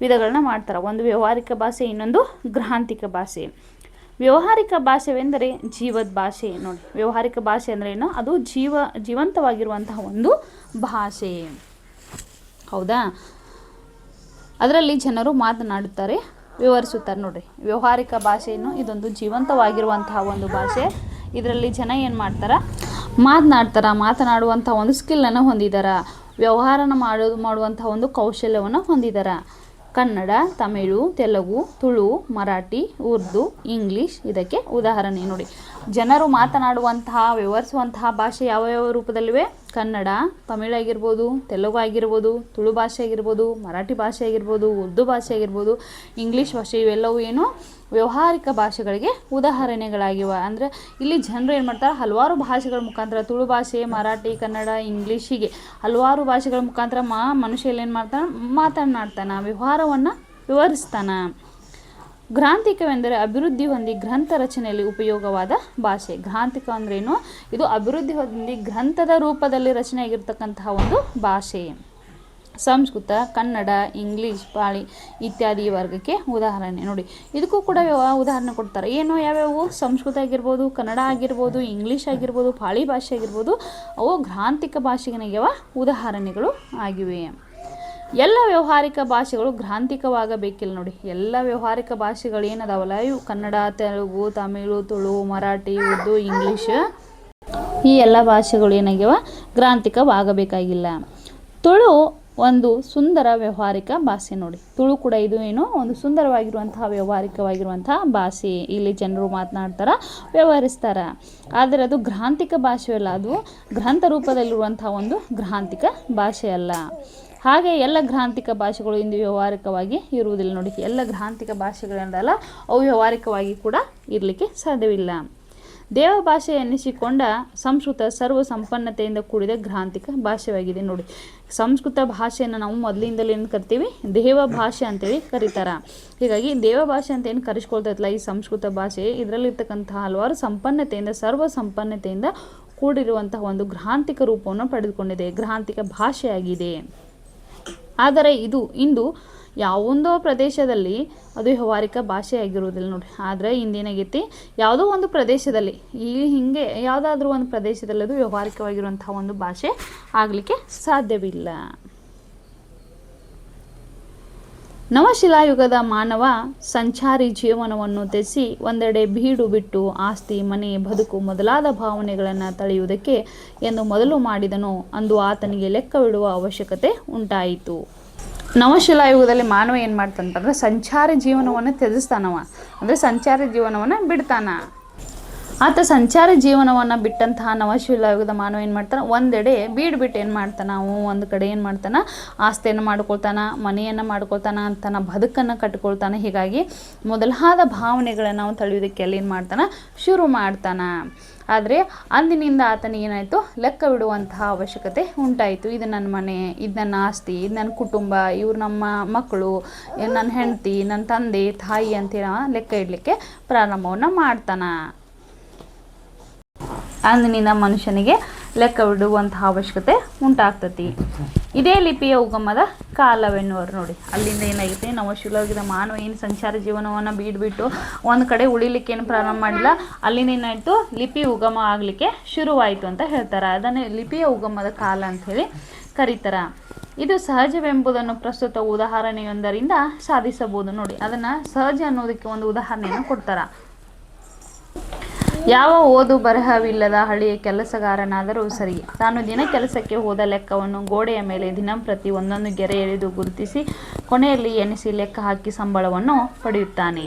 ವಿಧಗಳನ್ನ ಮಾಡ್ತಾರೆ. ಒಂದು ವ್ಯವಹಾರಿಕ ಭಾಷೆ, ಇನ್ನೊಂದು ಗ್ರಾಂಥಿಕ ಭಾಷೆ. ವ್ಯವಹಾರಿಕ ಭಾಷೆವೆಂದರೆ ಜೀವದ ಭಾಷೆ. ನೋಡಿ, ವ್ಯವಹಾರಿಕ ಭಾಷೆ ಅಂದರೆ ಏನು? ಅದು ಜೀವ, ಜೀವಂತವಾಗಿರುವಂತಹ ಒಂದು ಭಾಷೆ. ಹೌದಾ? ಅದರಲ್ಲಿ ಜನರು ಮಾತನಾಡುತ್ತಾರೆ, ವಿವರಿಸುತ್ತಾರೆ. ನೋಡಿರಿ ವ್ಯವಹಾರಿಕ ಭಾಷೆಯನ್ನು ಇದೊಂದು ಜೀವಂತವಾಗಿರುವಂತಹ ಒಂದು ಭಾಷೆ. ಇದರಲ್ಲಿ ಜನ ಏನು ಮಾಡ್ತಾರೆ? ಮಾತನಾಡ್ತಾರೆ ಮಾತನಾಡುವಂಥ ಒಂದು ಸ್ಕಿಲ್ಲನ್ನು ಹೊಂದಿದ್ದಾರೆ ವ್ಯವಹಾರನ ಮಾಡೋದು ಮಾಡುವಂಥ ಒಂದು ಕೌಶಲ್ಯವನ್ನು ಹೊಂದಿದ್ದಾರೆ ಕನ್ನಡ, ತಮಿಳು, ತೆಲುಗು, ತುಳು, ಮರಾಠಿ, ಉರ್ದು, ಇಂಗ್ಲೀಷ್ ಇದಕ್ಕೆ ಉದಾಹರಣೆ ನೋಡಿ. ಜನರು ಮಾತನಾಡುವಂತಹ ವಿವರಿಸುವಂತಹ ಭಾಷೆ ಯಾವ ಯಾವ ರೂಪದಲ್ಲಿವೆ? ಕನ್ನಡ, ತಮಿಳು ಆಗಿರ್ಬೋದು, ತೆಲುಗು ಆಗಿರ್ಬೋದು, ತುಳು ಭಾಷೆ ಆಗಿರ್ಬೋದು, ಮರಾಠಿ ಭಾಷೆ ಆಗಿರ್ಬೋದು, ಉರ್ದು ಭಾಷೆ ಆಗಿರ್ಬೋದು, ಇಂಗ್ಲೀಷ್ ಭಾಷೆ ಇವೆಲ್ಲವೂ ಏನು? ವ್ಯಾವಹಾರಿಕ ಭಾಷೆಗಳಿಗೆ ಉದಾಹರಣೆಗಳಾಗಿವೆ. ಅಂದರೆ ಇಲ್ಲಿ ಜನರು ಏನು ಮಾಡ್ತಾರೆ? ಹಲವಾರು ಭಾಷೆಗಳ ಮುಖಾಂತರ, ತುಳು ಭಾಷೆ, ಮರಾಠಿ, ಕನ್ನಡ ಇಂಗ್ಲೀಷಿಗೆ ಹಲವಾರು ಭಾಷೆಗಳ ಮುಖಾಂತರ ಮಾ ಮನುಷ್ಯ ಏನು ಮಾಡ್ತಾನೆ? ಮಾತನಾಡ್ತಾನೆ, ವ್ಯವಹಾರವನ್ನು ವಿವರಿಸ್ತಾನೆ. ಗ್ರಾಂಥಿಕವೆಂದರೆ ಅಭಿವೃದ್ಧಿ ಹೊಂದಿ ಗ್ರಂಥ ರಚನೆಯಲ್ಲಿ ಉಪಯೋಗವಾದ ಭಾಷೆ. ಗ್ರಾಂಥಿಕ ಅಂದ್ರೇನು? ಇದು ಅಭಿವೃದ್ಧಿ ಹೊಂದಿ ಗ್ರಂಥದ ರೂಪದಲ್ಲಿ ರಚನೆಯಾಗಿರ್ತಕ್ಕಂತಹ ಒಂದು ಭಾಷೆ. ಸಂಸ್ಕೃತ, ಕನ್ನಡ, ಇಂಗ್ಲೀಷ್, ಪಾಳಿ ಇತ್ಯಾದಿ ವರ್ಗಕ್ಕೆ ಉದಾಹರಣೆ. ನೋಡಿ, ಇದಕ್ಕೂ ಕೂಡ ಉದಾಹರಣೆ ಕೊಡ್ತಾರೆ. ಏನು ಯಾವ್ಯಾವು ಸಂಸ್ಕೃತ ಆಗಿರ್ಬೋದು, ಕನ್ನಡ ಆಗಿರ್ಬೋದು, ಇಂಗ್ಲೀಷ್ ಆಗಿರ್ಬೋದು, ಪಾಳಿ ಭಾಷೆ ಆಗಿರ್ಬೋದು, ಅವು ಗ್ರಾಂಥಿಕ ಭಾಷೆಗನಿಗೆವ ಉದಾಹರಣೆಗಳು ಆಗಿವೆ. ಎಲ್ಲ ವ್ಯವಹಾರಿಕ ಭಾಷೆಗಳು ಗ್ರಾಂಥಿಕವಾಗಬೇಕಿಲ್ಲ ನೋಡಿ. ಎಲ್ಲ ವ್ಯವಹಾರಿಕ ಭಾಷೆಗಳು ಏನದಾವಲ್ಲ? ಇವು ಕನ್ನಡ, ತೆಲುಗು, ತಮಿಳು, ತುಳು, ಮರಾಠಿ, ಉರ್ದು, ಇಂಗ್ಲೀಷ್ ಈ ಎಲ್ಲ ಭಾಷೆಗಳು ಏನಾಗ್ಯವ? ಗ್ರಾಂಥಿಕವಾಗಬೇಕಾಗಿಲ್ಲ. ತುಳು ಒಂದು ಸುಂದರ ವ್ಯವಹಾರಿಕ ಭಾಷೆ ನೋಡಿ. ತುಳು ಕೂಡ ಇದು ಏನು ಒಂದು ಸುಂದರವಾಗಿರುವಂತಹ ವ್ಯವಹಾರಿಕವಾಗಿರುವಂತಹ ಭಾಷೆ. ಇಲ್ಲಿ ಜನರು ಮಾತನಾಡ್ತಾರೆ, ವ್ಯವಹರಿಸ್ತಾರೆ. ಆದರೆ ಅದು ಗ್ರಾಂಥಿಕ ಭಾಷೆಯಲ್ಲ, ಅದು ಗ್ರಂಥ ರೂಪದಲ್ಲಿರುವಂತಹ ಒಂದು ಗ್ರಾಂಥಿಕ ಭಾಷೆ ಅಲ್ಲ. ಹಾಗೆ ಎಲ್ಲ ಗ್ರಾಂಥಿಕ ಭಾಷೆಗಳು ಇಂದು ವ್ಯವಹಾರಿಕವಾಗಿ ಇರುವುದಿಲ್ಲ ನೋಡಿ. ಎಲ್ಲ ಗ್ರಾಂಥಿಕ ಭಾಷೆಗಳೇನಲ್ಲ ಅವು ವ್ಯವಹಾರಿಕವಾಗಿ ಕೂಡ ಇರಲಿಕ್ಕೆ ಸಾಧ್ಯವಿಲ್ಲ. ದೇವ ಭಾಷೆ ಎನ್ನಿಸಿಕೊಂಡ ಸಂಸ್ಕೃತ ಸರ್ವ ಸಂಪನ್ನತೆಯಿಂದ ಕೂಡಿದ ಗ್ರಾಂಥಿಕ ಭಾಷೆಯಾಗಿದೆ ನೋಡಿ, ಸಂಸ್ಕೃತ ಭಾಷೆಯನ್ನು ನಾವು ಮೊದಲಿಂದಲೇ ಏನು ಕರಿತೀವಿ? ದೇವ ಭಾಷೆ ಅಂತೇಳಿ ಕರೀತಾರ. ಹೀಗಾಗಿ ದೇವ ಭಾಷೆ ಅಂತ ಏನು ಕರೆಸ್ಕೊಳ್ತೈತಲ್ಲ ಈ ಸಂಸ್ಕೃತ ಭಾಷೆ? ಇದರಲ್ಲಿರ್ತಕ್ಕಂತಹ ಹಲವಾರು ಸಂಪನ್ನತೆಯಿಂದ ಸರ್ವ ಸಂಪನ್ನತೆಯಿಂದ ಕೂಡಿರುವಂತಹ ಒಂದು ಗ್ರಾಂಥಿಕ ರೂಪವನ್ನು ಪಡೆದುಕೊಂಡಿದೆ. ಗ್ರಾಂಥಿಕ ಭಾಷೆಯಾಗಿದೆ. ಆದರೆ ಇದು ಇಂದು ಯಾವೊಂದೋ ಪ್ರದೇಶದಲ್ಲಿ ಅದು ವ್ಯವಹಾರಿಕ ಭಾಷೆ ಆಗಿರುವುದಿಲ್ಲ ನೋಡಿ ಆದರೆ ಇಂದೇನಾಗೈತಿ ಯಾವುದೋ ಒಂದು ಪ್ರದೇಶದಲ್ಲಿ, ಈ ಹಿಂಗೆ ಯಾವುದಾದ್ರೂ ಒಂದು ಪ್ರದೇಶದಲ್ಲಿ ಅದು ವ್ಯವಹಾರಿಕವಾಗಿರುವಂಥ ಒಂದು ಭಾಷೆ ಆಗಲಿಕ್ಕೆ ಸಾಧ್ಯವಿಲ್ಲ. ನವಶಿಲಾಯುಗದ ಮಾನವ ಸಂಚಾರಿ ಜೀವನವನ್ನು ತ್ಯಜಿಸಿ ಒಂದೆಡೆ ಬೀಡು ಬಿಟ್ಟು ಆಸ್ತಿ, ಮನೆ, ಬದುಕು ಮೊದಲಾದ ಭಾವನೆಗಳನ್ನು ತಳೆಯುವುದಕ್ಕೆ ಎಂದು ಮೊದಲು ಮಾಡಿದನು, ಅಂದು ಆತನಿಗೆ ಲೆಕ್ಕವಿಡುವ ಅವಶ್ಯಕತೆ ಉಂಟಾಯಿತು. ನವಶಿಲಾಯುಗದಲ್ಲಿ ಮಾನವ ಏನು ಮಾಡ್ತಾನಂತಂದ್ರೆ ಸಂಚಾರಿ ಜೀವನವನ್ನು ತ್ಯಜಿಸ್ತಾನವ. ಅಂದರೆ ಸಂಚಾರಿ ಜೀವನವನ್ನು ಬಿಡ್ತಾನ. ಆತ ಸಂಚಾರ ಜೀವನವನ್ನು ಬಿಟ್ಟಂತಹ ನವಶಿಲಾಯುಗದ ಮಾನವ ಏನು ಮಾಡ್ತಾನೆ? ಒಂದೆಡೆ ಬೀಡು ಬಿಟ್ಟು ಏನು ಮಾಡ್ತಾನೆ? ಅವು ಒಂದು ಕಡೆ ಏನು ಮಾಡ್ತಾನೆ? ಆಸ್ತಿಯನ್ನು ಮಾಡ್ಕೊಳ್ತಾನ, ಮನೆಯನ್ನು ಮಾಡ್ಕೊಳ್ತಾನ, ತನ್ನ ಬದುಕನ್ನು ಕಟ್ಕೊಳ್ತಾನೆ. ಹೀಗಾಗಿ ಮೊದಲಾದ ಭಾವನೆಗಳನ್ನು ನಾವು ತಳೆಯೋದಕ್ಕೆ ಅಲ್ಲಿ ಏನು ಮಾಡ್ತಾನೆ? ಶುರು ಮಾಡ್ತಾನೆ. ಆದರೆ ಅಂದಿನಿಂದ ಆತನಿಗೆ ಏನಾಯಿತು? ಲೆಕ್ಕವಿಡುವಂತಹ ಅವಶ್ಯಕತೆ ಉಂಟಾಯಿತು. ಇದು ನನ್ನ ಮನೆ, ಇದು ನನ್ನ ಆಸ್ತಿ, ಇದು ನನ್ನ ಕುಟುಂಬ, ಇವ್ರು ನಮ್ಮ ಮಕ್ಕಳು, ನನ್ನ ಹೆಂಡತಿ, ನನ್ನ ತಂದೆ, ತಾಯಿ ಅಂತೇಳಿ ಲೆಕ್ಕ ಇಡಲಿಕ್ಕೆ ಪ್ರಾರಂಭವನ್ನು ಮಾಡ್ತಾನೆ. ಅಂದಿನಿಂದ ಮನುಷ್ಯನಿಗೆ ಲೆಕ್ಕವಿಡುವಂತಹ ಅವಶ್ಯಕತೆ ಉಂಟಾಗ್ತತಿ. ಇದೇ ಲಿಪಿಯ ಉಗಮದ ಕಾಲವೆನ್ನುವರು ನೋಡಿ. ಅಲ್ಲಿಂದ ಏನಾಗುತ್ತೆ? ನಾವು ಶಿಲೋಗಿದ ಮಾನವ ಏನು ಸಂಚಾರ ಜೀವನವನ್ನು ಬೀಡ್ಬಿಟ್ಟು ಒಂದು ಕಡೆ ಉಳಿಲಿಕ್ಕೆ ಏನು ಪ್ರಾರಂಭ ಮಾಡಿಲ್ಲ. ಅಲ್ಲಿಂದ ಏನಾಯಿತು? ಲಿಪಿ ಉಗಮ ಆಗಲಿಕ್ಕೆ ಶುರುವಾಯಿತು ಅಂತ ಹೇಳ್ತಾರೆ. ಅದನ್ನೇ ಲಿಪಿಯ ಉಗಮದ ಕಾಲ ಅಂಥೇಳಿ ಕರೀತಾರೆ. ಇದು ಸಹಜವೆಂಬುದನ್ನು ಪ್ರಸ್ತುತ ಉದಾಹರಣೆಯೊಂದರಿಂದ ಸಾಧಿಸಬಹುದು ನೋಡಿ. ಅದನ್ನು ಸಹಜ ಅನ್ನೋದಕ್ಕೆ ಒಂದು ಉದಾಹರಣೆಯನ್ನು ಕೊಡ್ತಾರೆ. ಯಾವ ಓದು ಬರಹವಿಲ್ಲದ ಹಳೆಯ ಕೆಲಸಗಾರನಾದರೂ ಸರಿ. ತಾನು ದಿನ ಕೆಲಸಕ್ಕೆ ಹೋದ ಲೆಕ್ಕವನ್ನು ಗೋಡೆಯ ಮೇಲೆ ದಿನಂಪ್ರತಿ ಒಂದೊಂದು ಗೆರೆ ಎಳೆದು ಗುರುತಿಸಿ ಕೊನೆಯಲ್ಲಿ ಎಣಿಸಿ ಲೆಕ್ಕ ಹಾಕಿ ಸಂಬಳವನ್ನು ಪಡೆಯುತ್ತಾನೆ.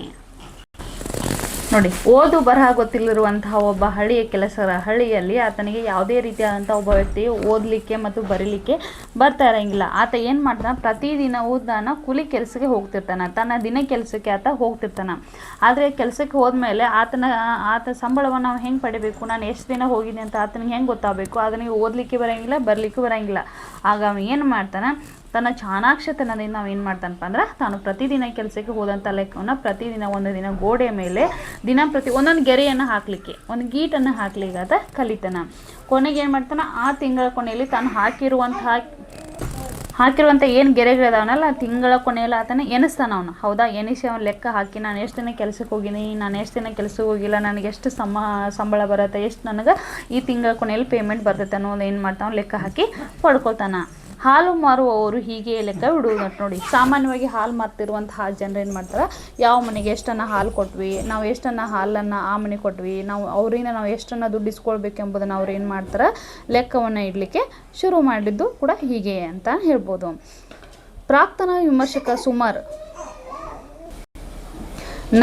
ನೋಡಿ. ಓದು ಬರಹ ಗೊತ್ತಿಲ್ಲಿರುವಂತಹ ಒಬ್ಬ ಹಳ್ಳಿಯ ಕೆಲಸ ಹಳ್ಳಿಯಲ್ಲಿ ಆತನಿಗೆ ಯಾವುದೇ ರೀತಿಯಾದಂಥ ಒಬ್ಬ ವ್ಯಕ್ತಿ ಓದಲಿಕ್ಕೆ ಮತ್ತು ಬರೀಲಿಕ್ಕೆ ಬರ್ತಾ ಇರೋಂಗಿಲ್ಲ. ಆತ ಏನು ಮಾಡ್ತಾನೆ? ಪ್ರತಿದಿನವೂ ತಾನ ಕೂಲಿ ಕೆಲಸಕ್ಕೆ ಹೋಗ್ತಿರ್ತಾನೆ. ತನ್ನ ದಿನ ಕೆಲಸಕ್ಕೆ ಆತ ಹೋಗ್ತಿರ್ತಾನೆ. ಆದರೆ ಕೆಲಸಕ್ಕೆ ಹೋದ್ಮೇಲೆ ಆತನ, ಆತ ಸಂಬಳವನ್ನು ನಾವು ಹೆಂಗೆ ಪಡಿಬೇಕು? ನಾನು ಎಷ್ಟು ದಿನ ಹೋಗಿದ್ದೆ ಅಂತ ಆತನಿಗೆ ಹೆಂಗೆ ಗೊತ್ತಾಗಬೇಕು? ಅದನಿಗೆ ಓದಲಿಕ್ಕೆ ಬರೋಂಗಿಲ್ಲ, ಬರಲಿಕ್ಕೂ ಬರೋಂಗಿಲ್ಲ. ಆಗ ಅವನು ಏನು ಮಾಡ್ತಾನೆ? ತನ್ನ ಚಾಣಾಕ್ಷತನದಿಂದ ನಾವು ಏನು ಮಾಡ್ತಾನಪ್ಪ ಅಂದ್ರೆ ತಾನು ಪ್ರತಿದಿನ ಕೆಲಸಕ್ಕೆ ಹೋದಂಥ ಲೆಕ್ಕವನ್ನು ಪ್ರತಿದಿನ ಒಂದು ದಿನ ಗೋಡೆ ಮೇಲೆ ದಿನ ಪ್ರತಿ ಒಂದೊಂದು ಗೆರೆಯನ್ನು ಹಾಕಲಿಕ್ಕೆ, ಒಂದು ಗೀಟನ್ನು ಹಾಕ್ಲಿಕ್ಕೆ ಆತ ಕಲಿತಾನ. ಕೊನೆಗೆ ಏನು ಮಾಡ್ತಾನೆ? ಆ ತಿಂಗಳ ಕೊನೆಯಲ್ಲಿ ತಾನು ಹಾಕಿರುವಂತಹ ಹಾಕಿರುವಂಥ ಏನು ಗೆರೆಗಳಿದಾವನಲ್ಲ ತಿಂಗಳ ಕೊನೆಯಲ್ಲಿ ಆತನ ಎನಿಸ್ತಾನ ಅವನು. ಹೌದಾ? ಎನಿಸಿ ಅವನು ಲೆಕ್ಕ ಹಾಕಿ, ನಾನು ಎಷ್ಟು ದಿನ ಕೆಲಸಕ್ಕೆ ಹೋಗಿನಿ? ನಾನು ಎಷ್ಟು ದಿನ ಕೆಲಸಕ್ಕೆ ಹೋಗಿಲ್ಲ? ನನಗೆ ಎಷ್ಟು ಸಮ, ಸಂಬಳ ಬರುತ್ತೆ? ಎಷ್ಟು ನನಗೆ ಈ ತಿಂಗಳ ಕೊನೆಯಲ್ಲಿ ಪೇಮೆಂಟ್ ಬರ್ತೈತೆ? ಅನ್ನೋದು ಏನು ಮಾಡ್ತಾನೆ? ಲೆಕ್ಕ ಹಾಕಿ ಪಡ್ಕೊತಾನ ಹಾಲು ಮಾರುವವರು ಹೀಗೆ ಲೆಕ್ಕ ಬಿಡುವುದಂತ ನೋಡಿ. ಸಾಮಾನ್ಯವಾಗಿ ಹಾಲು ಮಾರ್ತಿರುವಂತಹ ಜನರು ಏನು ಮಾಡ್ತಾರೆ? ಯಾವ ಮನೆಗೆ ಎಷ್ಟನ್ನು ಹಾಲು ಕೊಟ್ವಿ, ನಾವು ಎಷ್ಟನ್ನು ಹಾಲನ್ನು ಆ ಮನೆಗೆ ಕೊಟ್ವಿ, ನಾವು ಅವರಿಂದ ನಾವು ಎಷ್ಟನ್ನು ದುಡ್ಡು ಇಸ್ಕೊಳ್ಬೇಕೆಂಬುದನ್ನು ಅವ್ರು ಏನು ಮಾಡ್ತಾರೆ? ಲೆಕ್ಕವನ್ನು ಇಡಲಿಕ್ಕೆ ಶುರು ಮಾಡಿದ್ದು ಕೂಡ ಹೀಗೆ ಅಂತ ಹೇಳ್ಬೋದು. ಪ್ರಾಕ್ತನ ವಿಮರ್ಶಕ ಸುಮಾರ್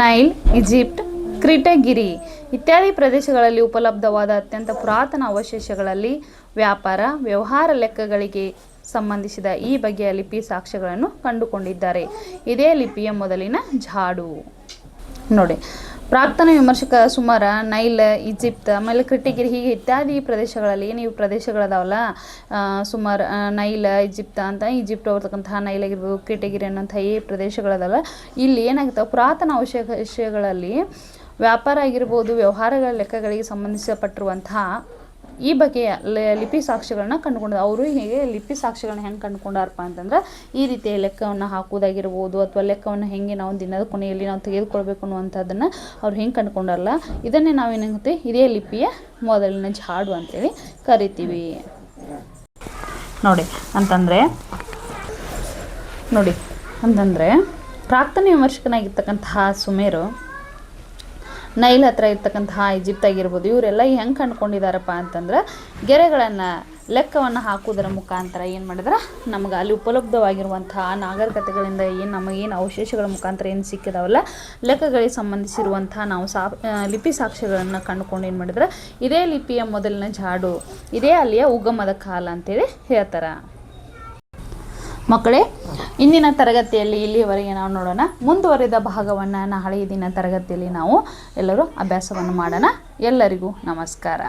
ನೈಲ್, ಈಜಿಪ್ಟ್, ಕ್ರಿಟಗಿರಿ ಇತ್ಯಾದಿ ಪ್ರದೇಶಗಳಲ್ಲಿ ಉಪಲಬ್ಧವಾದ ಅತ್ಯಂತ ಪುರಾತನ ಅವಶೇಷಗಳಲ್ಲಿ ವ್ಯಾಪಾರ, ವ್ಯವಹಾರ ಲೆಕ್ಕಗಳಿಗೆ ಸಂಬಂಧಿಸಿದ ಈ ಬಗೆಯ ಲಿಪಿ ಸಾಕ್ಷ್ಯಗಳನ್ನು ಕಂಡುಕೊಂಡಿದ್ದಾರೆ. ಇದೇ ಲಿಪಿಯ ಮೊದಲಿನ ಝಾಡು ನೋಡಿ, ಪ್ರಾಕ್ತನ ವಿಮರ್ಶಕ ಸುಮಾರ ನೈಲ್ ಈಜಿಪ್ಟ್ ಆಮೇಲೆ ಕ್ರಿಟಿಗಿರಿ ಹೀಗೆ ಇತ್ಯಾದಿ ಪ್ರದೇಶಗಳಲ್ಲಿ, ಏನು ಪ್ರದೇಶಗಳದಾವಲ್ಲ? ಸುಮಾರು ನೈಲ್ ಈಜಿಪ್ಟ್ ಅಂತ, ಈಜಿಪ್ಟ್ ಬರ್ತಕ್ಕಂತಹ ನೈಲ್ ಆಗಿರ್ಬೋದು, ಕ್ರಿಟಿಗಿರಿ ಅನ್ನೋಂಥ ಈ ಪ್ರದೇಶಗಳದಲ್ಲ, ಇಲ್ಲಿ ಏನಾಗುತ್ತೆ ಪುರಾತನ ಅವಶೇಷಗಳಲ್ಲಿ ವ್ಯಾಪಾರ ಆಗಿರ್ಬೋದು, ವ್ಯವಹಾರಗಳ ಲೆಕ್ಕಗಳಿಗೆ ಸಂಬಂಧಿಸಪಟ್ಟಿರುವಂತಹ ಈ ಬಗೆಯ ಲಿಪಿ ಸಾಕ್ಷ್ಯಗಳನ್ನ ಕಂಡುಕೊಂಡ ಅವರು ಹೇಗೆ ಲಿಪಿ ಸಾಕ್ಷ್ಯಗಳನ್ನ ಹೆಂಗೆ ಕಂಡುಕೊಂಡಾರಪ್ಪ ಅಂತಂದ್ರೆ, ಈ ರೀತಿಯ ಲೆಕ್ಕವನ್ನು ಹಾಕೋದಾಗಿರ್ಬೋದು ಅಥವಾ ಲೆಕ್ಕವನ್ನು ಹೆಂಗೆ ನಾವು ದಿನದ ಕೊನೆಯಲ್ಲಿ ನಾವು ತೆಗೆದುಕೊಳ್ಬೇಕು ಅನ್ನುವಂಥದ್ದನ್ನು ಅವ್ರು ಹೆಂಗೆ ಕಂಡುಕೊಂಡಾರಲ್ಲ, ಇದನ್ನೇ ನಾವೇನಾಗುತ್ತೆ ಇದೇ ಲಿಪಿಯ ಮೊದಲಿನ ಜಾಡು ಅಂತೇಳಿ ಕರಿತೀವಿ. ನೋಡಿ, ಅಂತಂದರೆ ನೋಡಿ, ಅಂತಂದರೆ ಪ್ರಾಕ್ತನ ವಿಮರ್ಶಕನಾಗಿರ್ತಕ್ಕಂತಹ ಸುಮೇರು ನೈಲ್ ಹತ್ರ ಇರ್ತಕ್ಕಂತಹ ಈಜಿಪ್ಟ್ ಆಗಿರ್ಬೋದು, ಇವರೆಲ್ಲ ಹೆಂಗೆ ಕಂಡುಕೊಂಡಿದ್ದಾರಪ್ಪ ಅಂತಂದ್ರೆ, ಗೆರೆಗಳನ್ನು ಲೆಕ್ಕವನ್ನು ಹಾಕುವುದರ ಮುಖಾಂತರ ಏನು ಮಾಡಿದ್ರೆ? ನಮ್ಗೆ ಅಲ್ಲಿ ಉಪಲಬ್ಧವಾಗಿರುವಂತಹ ನಾಗರಿಕತೆಗಳಿಂದ ಏನು ನಮಗೇನು ಅವಶೇಷಗಳ ಮುಖಾಂತರ ಏನು ಸಿಕ್ಕಿದಾವಲ್ಲ, ಲೆಕ್ಕಗಳಿಗೆ ಸಂಬಂಧಿಸಿರುವಂತಹ ನಾವು ಸಾ ಲಿಪಿ ಸಾಕ್ಷ್ಯಗಳನ್ನು ಕಂಡುಕೊಂಡು ಏನು ಮಾಡಿದ್ರೆ? ಇದೇ ಲಿಪಿಯ ಮೊದಲಿನ ಜಾಡು, ಇದೇ ಅಲ್ಲಿಯ ಉಗಮದ ಕಾಲ ಅಂತೇಳಿ ಹೇಳ್ತಾರೆ. ಮಕ್ಕಳೇ, ಇಂದಿನ ತರಗತಿಯಲ್ಲಿ ಇಲ್ಲಿಯವರೆಗೆ ನಾವು ನೋಡೋಣ, ಮುಂದುವರಿದ ಭಾಗವನ್ನು ನಾಳೆ ದಿನ ತರಗತಿಯಲ್ಲಿ ನಾವು ಎಲ್ಲರೂ ಅಭ್ಯಾಸವನ್ನು ಮಾಡೋಣ. ಎಲ್ಲರಿಗೂ ನಮಸ್ಕಾರ.